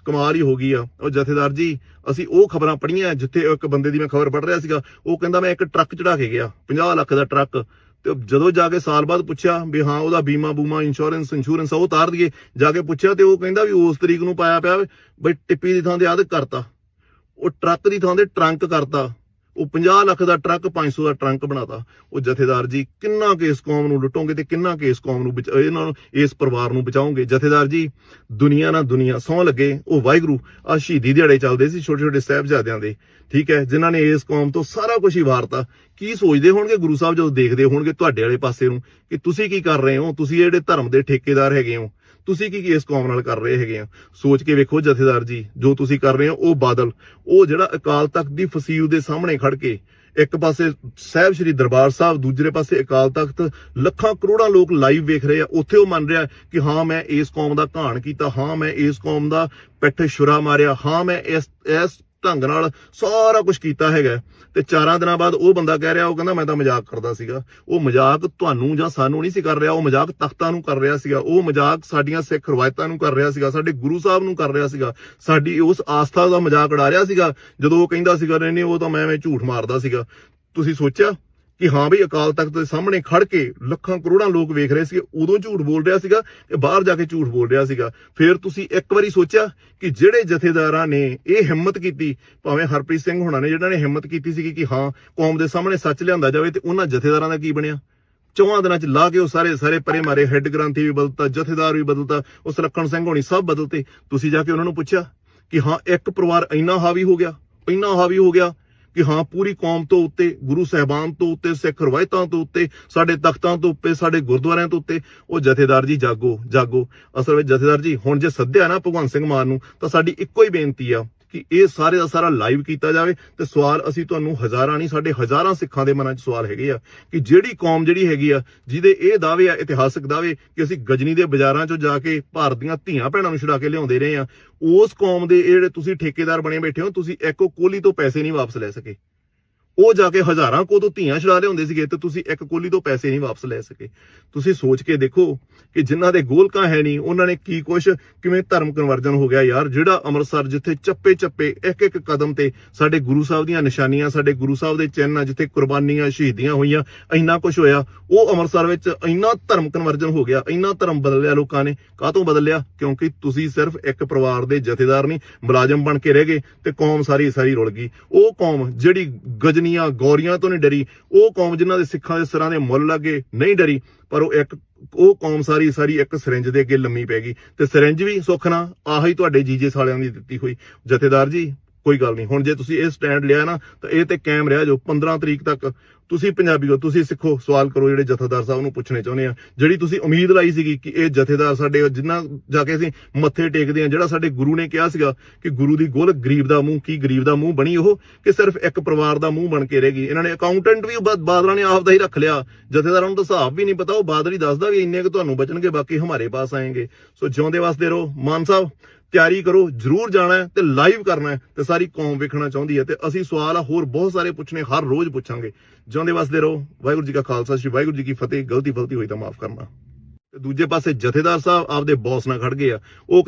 ਕਮਾਲ ਹੀ ਹੋ ਗਈ ਆ। ਉਹ ਜਥੇਦਾਰ ਜੀ, ਅਸੀਂ ਉਹ ਖਬਰਾਂ ਪੜੀਆਂ ਜਿੱਥੇ ਇੱਕ ਬੰਦੇ ਦੀ ਮੈਂ ਖਬਰ ਪੜ੍ਹ ਰਿਹਾ ਸੀਗਾ, ਉਹ ਕਹਿੰਦਾ ਮੈਂ ਇੱਕ ਟਰੱਕ ਚੜਾ ਕੇ ਗਿਆ 50 ਲੱਖ ਦਾ ਟਰੱਕ। ਤੇ ਜਦੋਂ ਜਾ ਕੇ ਸਾਲ ਬਾਅਦ ਪੁੱਛਿਆ ਵੀ ਹਾਂ, ਉਹਦਾ ਬੀਮਾ, ਬੂਮਾ ਇੰਸ਼ੋਰੈਂਸ ਇੰਸ਼ੋਰੈਂਸ ਉਹ ਉਤਾਰ ਦਈਏ। ਜਾ ਕੇ ਪੁੱਛਿਆ ਤੇ ਉਹ ਕਹਿੰਦਾ ਵੀ ਉਸ ਤਰੀਕ ਨੂੰ ਪਾਇਆ ਪਿਆ ਬਈ ਟਿੱਪੀ ਦੀ ਥਾਂ ਤੇ ਆਦਿ ਕਰਤਾ। ਉਹ ਟਰੱਕ ਦੀ ਥਾਂ ਤੇ ਟਰੰਕ ਕਰਤਾ। ਉਹ 50 ਲੱਖ ਦਾ ਟਰੱਕ 500 ਦਾ ਟਰੰਕ ਬਣਾਤਾ। ਉਹ ਜਥੇਦਾਰ ਜੀ, ਕਿੰਨਾ ਕੇ ਕੌਮ ਨੂੰ ਲੁੱਟੋਗੇ ਤੇ ਕਿੰਨਾ ਕੇ ਇਸ ਕੌਮ ਨੂੰ ਇਹਨਾਂ ਨੂੰ, ਇਸ ਪਰਿਵਾਰ ਨੂੰ ਬਚਾਓਗੇ ਜਥੇਦਾਰ ਜੀ, ਦੁਨੀਆ ਨਾ ਦੁਨੀਆ ਸੌ ਲੱਗੇ। ਉਹ ਵਾਹਿਗੁਰੂ ਆ ਸ਼ਹੀਦੀ ਦਿਹਾੜੇ ਚੱਲਦੇ ਸੀ ਛੋਟੇ ਛੋਟੇ ਸਾਹਿਬਜ਼ਾਦਿਆਂ ਦੇ। ਠੀਕ ਹੈ, ਜਿਨ੍ਹਾਂ ਨੇ ਇਸ ਕੌਮ ਤੋਂ ਸਾਰਾ ਕੁਝ ਹੀ ਵਾਰਤਾ। ਕੀ ਸੋਚਦੇ ਹੋਣਗੇ ਗੁਰੂ ਸਾਹਿਬ ਜਦੋਂ ਦੇਖਦੇ ਹੋਣਗੇ ਤੁਹਾਡੇ ਵਾਲੇ ਪਾਸੇ ਨੂੰ ਕਿ ਤੁਸੀਂ ਕੀ ਕਰ ਰਹੇ ਹੋ? ਤੁਸੀਂ ਜਿਹੜੇ ਧਰਮ ਦੇ ਠੇਕੇਦਾਰ ਹੈਗੇ ਹੋ ਤੁਸੀਂ ਕੀ ਕੀ ਇਸ ਕੌਮ ਨਾਲ ਕਰ ਰਹੇ ਹੈਗੇ ਆ ਸੋਚ ਕੇ ਵੇਖੋ ਜਥੇਦਾਰ ਜੀ, ਜੋ ਤੁਸੀਂ ਕਰ ਰਹੇ ਹੋ, ਉਹ ਬਾਦਲ। ਉਹ ਜਿਹੜਾ ਅਕਾਲ ਤਖਤ ਦੀ ਫਸੀਲ ਦੇ ਸਾਹਮਣੇ ਖੜ ਕੇ ਇੱਕ ਪਾਸੇ ਸਾਹਿਬ ਸ੍ਰੀ ਦਰਬਾਰ ਸਾਹਿਬ ਦੂਜੇ ਪਾਸੇ ਅਕਾਲ ਤਖਤ, ਲੱਖਾਂ ਕਰੋੜਾਂ ਲੋਕ ਲਾਈਵ ਵੇਖ ਰਹੇ ਆ। ਉੱਥੇ ਉਹ ਮੰਨ ਰਿਹਾ ਕਿ ਹਾਂ, ਮੈਂ ਇਸ ਕੌਮ ਦਾ ਘਾਣ ਕੀਤਾ, ਹਾਂ, ਮੈਂ ਇਸ ਕੌਮ ਦਾ ਪਿੱਠ ਛੁਰਾ ਮਾਰਿਆ, ਹਾਂ, ਮੈਂ ਇਸ ਇਸ ਢੰਗ ਨਾਲ ਸਾਰਾ ਕੁਝ ਕੀਤਾ ਹੈਗਾ ਤੇ ਚਾਰਾਂ ਦਿਨਾਂ ਬਾਅਦ ਉਹ ਬੰਦਾ ਕਹਿ ਰਿਹਾ, ਉਹ ਕਹਿੰਦਾ, ਮੈਂ ਤਾਂ ਮਜ਼ਾਕ ਕਰਦਾ ਸੀਗਾ। ਉਹ ਮਜ਼ਾਕ ਤੁਹਾਨੂੰ ਜਾਂ ਸਾਨੂੰ ਨਹੀਂ ਸੀ ਕਰ ਰਿਹਾ, ਉਹ ਮਜ਼ਾਕ ਤਖਤਾਂ ਨੂੰ ਕਰ ਰਿਹਾ ਸੀਗਾ। ਉਹ ਮਜ਼ਾਕ ਸਾਡੀਆਂ ਸਿੱਖ ਰਵਾਇਤਾਂ ਨੂੰ ਕਰ ਰਿਹਾ ਸੀਗਾ, ਸਾਡੇ ਗੁਰੂ ਸਾਹਿਬ ਨੂੰ ਕਰ ਰਿਹਾ ਸੀਗਾ। ਸਾਡੀ ਉਸ ਆਸਥਾ ਦਾ ਮਜ਼ਾਕ ਉਡਾ ਰਿਹਾ ਸੀਗਾ। ਜਦੋਂ ਉਹ ਕਹਿੰਦਾ ਸੀਗਾ, ਨਹੀਂ ਨਹੀਂ, ਉਹ ਤਾਂ ਮੈਂ ਐਵੇਂ ਝੂਠ ਮਾਰਦਾ ਸੀਗਾ। ਤੁਸੀਂ ਸੋਚਿਆ? ਕਿ ਹਾਂ ਬਈ ਅਕਾਲ ਤਖਤ ਦੇ ਸਾਹਮਣੇ ਖੜ ਕੇ ਲੱਖਾਂ ਕਰੋੜਾਂ ਲੋਕ ਵੇਖ ਰਹੇ ਸੀ ਉਦੋਂ ਝੂਠ ਬੋਲ ਰਿਹਾ ਸੀਗਾ ਤੇ ਬਾਹਰ ਜਾ ਕੇ ਝੂਠ ਬੋਲ ਰਿਹਾ ਸੀਗਾ। ਫਿਰ ਤੁਸੀਂ ਇੱਕ ਵਾਰੀ ਸੋਚਿਆ ਕਿ ਜਿਹੜੇ ਜਥੇਦਾਰਾਂ ਨੇ ਇਹ ਹਿੰਮਤ ਕੀਤੀ, ਭਾਵੇਂ ਹਰਪ੍ਰੀਤ ਸਿੰਘ ਹੋਣਾ ਨੇ ਜਿਹੜਾ ਨੇ ਹਿੰਮਤ ਕੀਤੀ ਸੀਗੀ ਕਿ ਹਾਂ ਕੌਮ ਦੇ ਸਾਹਮਣੇ ਸੱਚ ਲਿਆਂਦਾ ਜਾਵੇ ਤੇ ਉਹਨਾਂ ਜਥੇਦਾਰਾਂ ਦਾ ਕੀ ਬਣਿਆ? ਚੌਹਾਂ ਦਿਨਾਂ ਚ ਲਾ ਕੇ ਉਹ ਸਾਰੇ ਸਾਰੇ ਪਰੇ ਮਾਰੇ ਹੈੱਡ ਗ੍ਰੰਥੀ ਵੀ ਬਦਲਤਾ, ਜਥੇਦਾਰ ਵੀ ਬਦਲਤਾ ਉਹ ਸੁਲੱਖਣ ਸਿੰਘ ਹੋਣੀ ਸਭ ਬਦਲਤੇ। ਤੁਸੀਂ ਜਾ ਕੇ ਉਹਨਾਂ ਨੂੰ ਪੁੱਛਿਆ ਕਿ ਹਾਂ ਇੱਕ ਪਰਿਵਾਰ ਇੰਨਾ ਹਾਵੀ ਹੋ ਗਿਆ, ਇੰਨਾ ਹਾਵੀ ਹੋ ਗਿਆ ਕਿ ਹਾਂ, ਪੂਰੀ ਕੌਮ ਤੋਂ ਉੱਤੇ, ਗੁਰੂ ਸਾਹਿਬਾਨ ਤੋਂ ਉੱਤੇ, ਸਿੱਖ ਰਵਾਇਤਾਂ ਤੋਂ ਉੱਤੇ, ਸਾਡੇ ਤਖਤਾਂ ਤੋਂ ਉੱਤੇ, ਸਾਡੇ ਗੁਰਦੁਆਰਿਆਂ ਤੋਂ ਉੱਤੇ, ਉਹ ਜਥੇਦਾਰ ਜੀ ਜਾਗੋ ਜਾਗੋ। ਅਸਲ ਵਿੱਚ ਜਥੇਦਾਰ ਜੀ, ਹੁਣ ਜੇ ਸੱਦਿਆ ਨਾ ਭਗਵੰਤ ਸਿੰਘ ਮਾਨ ਨੂੰ, ਤਾਂ ਸਾਡੀ ਇੱਕੋ ਹੀ ਬੇਨਤੀ ਆ ਕਿ ਇਹ ਸਾਰੇ ਦਾ ਸਾਰਾ ਲਾਈਵ ਕੀਤਾ ਜਾਵੇ ਤੇ ਸਵਾਲ ਅਸੀਂ ਤੁਹਾਨੂੰ ਹਜ਼ਾਰਾਂ ਨਹੀਂ, ਸਾਡੇ ਹਜ਼ਾਰਾਂ ਸਿੱਖਾਂ ਦੇ ਮਨਾਂ 'ਚ ਸਵਾਲ ਹੈਗੇ ਆ ਕਿ ਜਿਹੜੀ ਕੌਮ ਜਿਹੜੀ ਹੈਗੀ ਆ, ਜਿਹਦੇ ਇਹ ਦਾਅਵੇ ਆ, ਇਤਿਹਾਸਕ ਦਾਅਵੇ ਕਿ ਅਸੀਂ ਗਜਨੀ ਦੇ ਬਾਜ਼ਾਰਾਂ 'ਚੋਂ ਜਾ ਕੇ ਭਾਰਤ ਦੀਆਂ ਧੀਆਂ ਭੈਣਾਂ ਨੂੰ ਛੁਡਾ ਕੇ ਲਿਆਉਂਦੇ ਰਹੇ ਆ, ਉਸ ਕੌਮ ਦੇ ਇਹ ਜਿਹੜੇ ਤੁਸੀਂ ਠੇਕੇਦਾਰ ਬਣੇ ਬੈਠੇ ਹੋ, ਤੁਸੀਂ ਇੱਕੋ ਕੋਲੀ ਤੋਂ ਪੈਸੇ ਨਹੀਂ ਵਾਪਸ ਲੈ ਸਕੇ। ਉਹ ਜਾ ਕੇ ਹਜ਼ਾਰਾਂ ਕੋ ਤੋਂ ਧੀਆਂ ਛੁਡਾ ਲਿਆਉਂਦੇ ਸੀਗੇ ਤੇ ਤੁਸੀਂ ਇੱਕ ਕੋਲੀ ਤੋਂ ਪੈਸੇ ਨਹੀਂ ਵਾਪਸ ਲੈ ਸਕੇ। ਤੁਸੀਂ ਸੋਚ ਕੇ ਦੇਖੋ ਕਿ ਜਿਨ੍ਹਾਂ ਦੇ ਗੋਲਕਾਂ ਹੈ ਨਹੀਂ, ਉਹਨਾਂ ਨੇ ਕੀ ਕੁਛ, ਕਿਵੇਂ ਧਰਮ ਕਨਵਰਜਨ ਹੋ ਗਿਆ ਯਾਰ। ਜਿਹੜਾ ਅੰਮ੍ਰਿਤਸਰ ਜਿੱਥੇ ਚੱਪੇ ਚੱਪੇ, ਇੱਕ ਇੱਕ ਕਦਮ ਤੇ ਸਾਡੇ ਗੁਰੂ ਸਾਹਿਬ ਦੀਆਂ ਨਿਸ਼ਾਨੀਆਂ, ਸਾਡੇ ਗੁਰੂ ਸਾਹਿਬ ਦੇ ਚਿੰਨ੍ਹ ਜਿੱਥੇ ਕੁਰਬਾਨੀਆਂ ਸ਼ਹੀਦੀਆਂ ਹੋਈਆਂ, ਇੰਨਾ ਕੁਝ ਹੋਇਆ, ਉਹ ਅੰਮ੍ਰਿਤਸਰ ਵਿੱਚ ਇੰਨਾ ਧਰਮ ਕਨਵਰਜਨ ਹੋ ਗਿਆ, ਇੰਨਾ ਧਰਮ ਬਦਲਿਆ ਲੋਕਾਂ ਨੇ। ਕਾਹਤੋਂ ਬਦਲਿਆ? ਕਿਉਂਕਿ ਤੁਸੀਂ ਸਿਰਫ ਇੱਕ ਪਰਿਵਾਰ ਦੇ ਜਥੇਦਾਰ ਨਹੀਂ, ਮੁਲਾਜ਼ਮ ਬਣ ਕੇ ਰਹਿ ਗਏ ਤੇ ਕੌਮ ਸਾਰੀ ਸਾਰੀ ਰੁਲ ਗਈ। ਉਹ ਕੌਮ ਜਿਹੜੀ ਗਜ਼ਨੀ ਗਜਨੀਆਂ ਗੌਰੀਆਂ ਤੋਂ ਨਹੀਂ ਡਰੀ। ਉਹ ਕੌਮ ਜਿਨ੍ਹਾਂ ਦੇ ਸਿੱਖਾਂ ਦੇ ਸਿਰਾਂ ਦੇ ਮੁੱਲ ਲੱਗੇ ਨਹੀਂ ਡਰੀ, ਪਰ ਉਹ ਇੱਕ, ਉਹ ਕੌਮ ਸਾਰੀ ਸਾਰੀ ਇੱਕ ਸਿਰੰਜ ਦੇ ਅੱਗੇ ਲੰਮੀ ਪੈ ਗਈ। ਤੇ ਸਿਰੰਜ ਵੀ ਸੁੱਖ ਨਾ ਆਹੀ ਤੁਹਾਡੇ ਜੀਜੇ ਸਾਲਿਆਂ ਦੀ ਦਿੱਤੀ ਹੋਈ। ਜਥੇਦਾਰ ਜੀ ਕੋਈ ਗੱਲ ਨਹੀਂ। ਹੁਣ ਜੇ ਤੁਸੀਂ ਇਹ ਸਟੈਂਡ ਲਿਆ ਨਾ, ਤਾਂ ਇਹ ਤੇ ਕਾਇਮ ਰਿਹਾ ਜੋ 15 ਤਰੀਕ ਤੱਕ ਤੁਸੀਂ ਪੰਜਾਬੀ ਹੋ, ਤੁਸੀਂ ਸਿੱਖੋ। ਸਵਾਲ ਕਰੋ ਜਿਹੜੇ ਜਥੇਦਾਰ ਸਾਹਿਬ ਨੂੰ ਪੁੱਛਣੇ ਚਾਹੁੰਦੇ ਆ। ਜਿਹੜੀ ਤੁਸੀਂ ਉਮੀਦ ਲਾਈ ਸੀਗੀ ਕਿ ਇਹ ਜਥੇਦਾਰ ਸਾਡੇ ਜਿੰਨਾ ਜਾ ਕੇ ਅਸੀਂ ਮੱਥੇ ਟੇਕਦੇ ਆ, ਜਿਹੜਾ ਸਾਡੇ ਗੁਰੂ ਨੇ ਕਿਹਾ ਸੀਗਾ ਕਿ ਗੁਰੂ ਦੀ ਗੋਲ ਗਰੀਬ ਦਾ ਮੂੰਹ, ਕੀ ਗਰੀਬ ਦਾ ਮੂੰਹ ਬਣੀ ਉਹ? ਕਿ ਸਿਰਫ ਇੱਕ ਪਰਿਵਾਰ ਦਾ ਮੂੰਹ ਬਣ ਕੇ ਰਹਿ ਗਈ। ਇਹਨਾਂ ਨੇ ਅਕਾਊਂਟੈਂਟ ਵੀ ਬਾਦਲਾਂ ਨੇ ਆਪ ਦਾ ਹੀ ਰੱਖ ਲਿਆ। ਜਥੇਦਾਰਾਂ ਨੂੰ ਤਾਂ ਹਿਸਾਬ ਵੀ ਨਹੀਂ ਪਤਾ। ਉਹ ਬਾਦਲ ਹੀ ਦੱਸਦਾ ਵੀ ਇੰਨੇ ਕੁ ਤੁਹਾਨੂੰ ਬਚਣਗੇ, ਬਾਕੀ ਹਮਾਰੇ ਪਾਸ ਆਏਗੇ। ਸੋ ਜਿਉਂਦੇ ਵਾਸਤੇ ਰਹੋ। ਮਾਨ ਸਾਹਿਬ ਤਿਆਰੀ ਕਰੋ, ਜਰੂਰ ਜਾਣਾ ਹੈ ਤੇ ਲਾਈਵ ਕਰਨਾ ਹੈ ਤੇ ਸਾਰੀ ਕੌਮ ਵੇਖਣਾ ਚਾਹੁੰਦੀ ਹੈ ਤੇ ਅਸੀਂ ਸਵਾਲ ਆ, ਹੋਰ ਬਹੁਤ ਸਾਰੇ ਪੁੱਛਣੇ, ਹਰ ਰੋਜ਼ ਪੁੱਛਾਂਗੇ। ਜਿਉਂਦੇ ਵਸਦੇ ਰਹੋ, ਵਾਹਿਗੁਰੂ ਜੀ ਕਾ ਖਾਲਸਾ, ਸ੍ਰੀ ਵਾਹਿਗੁਰੂ ਜੀ ਕੀ ਫਤਿਹ, ਗਲਤੀ ਫਲਤੀ ਹੋਈ ਤਾਂ ਮਾਫ ਕਰਨਾ। ਤੇ ਦੂਜੇ ਪਾਸੇ ਜਥੇਦਾਰ ਸਾਹਿਬ ਆਪਦੇ ਬੌਸ ਨਾਲ ਖੜ ਗਏ ਆ, ਉਹ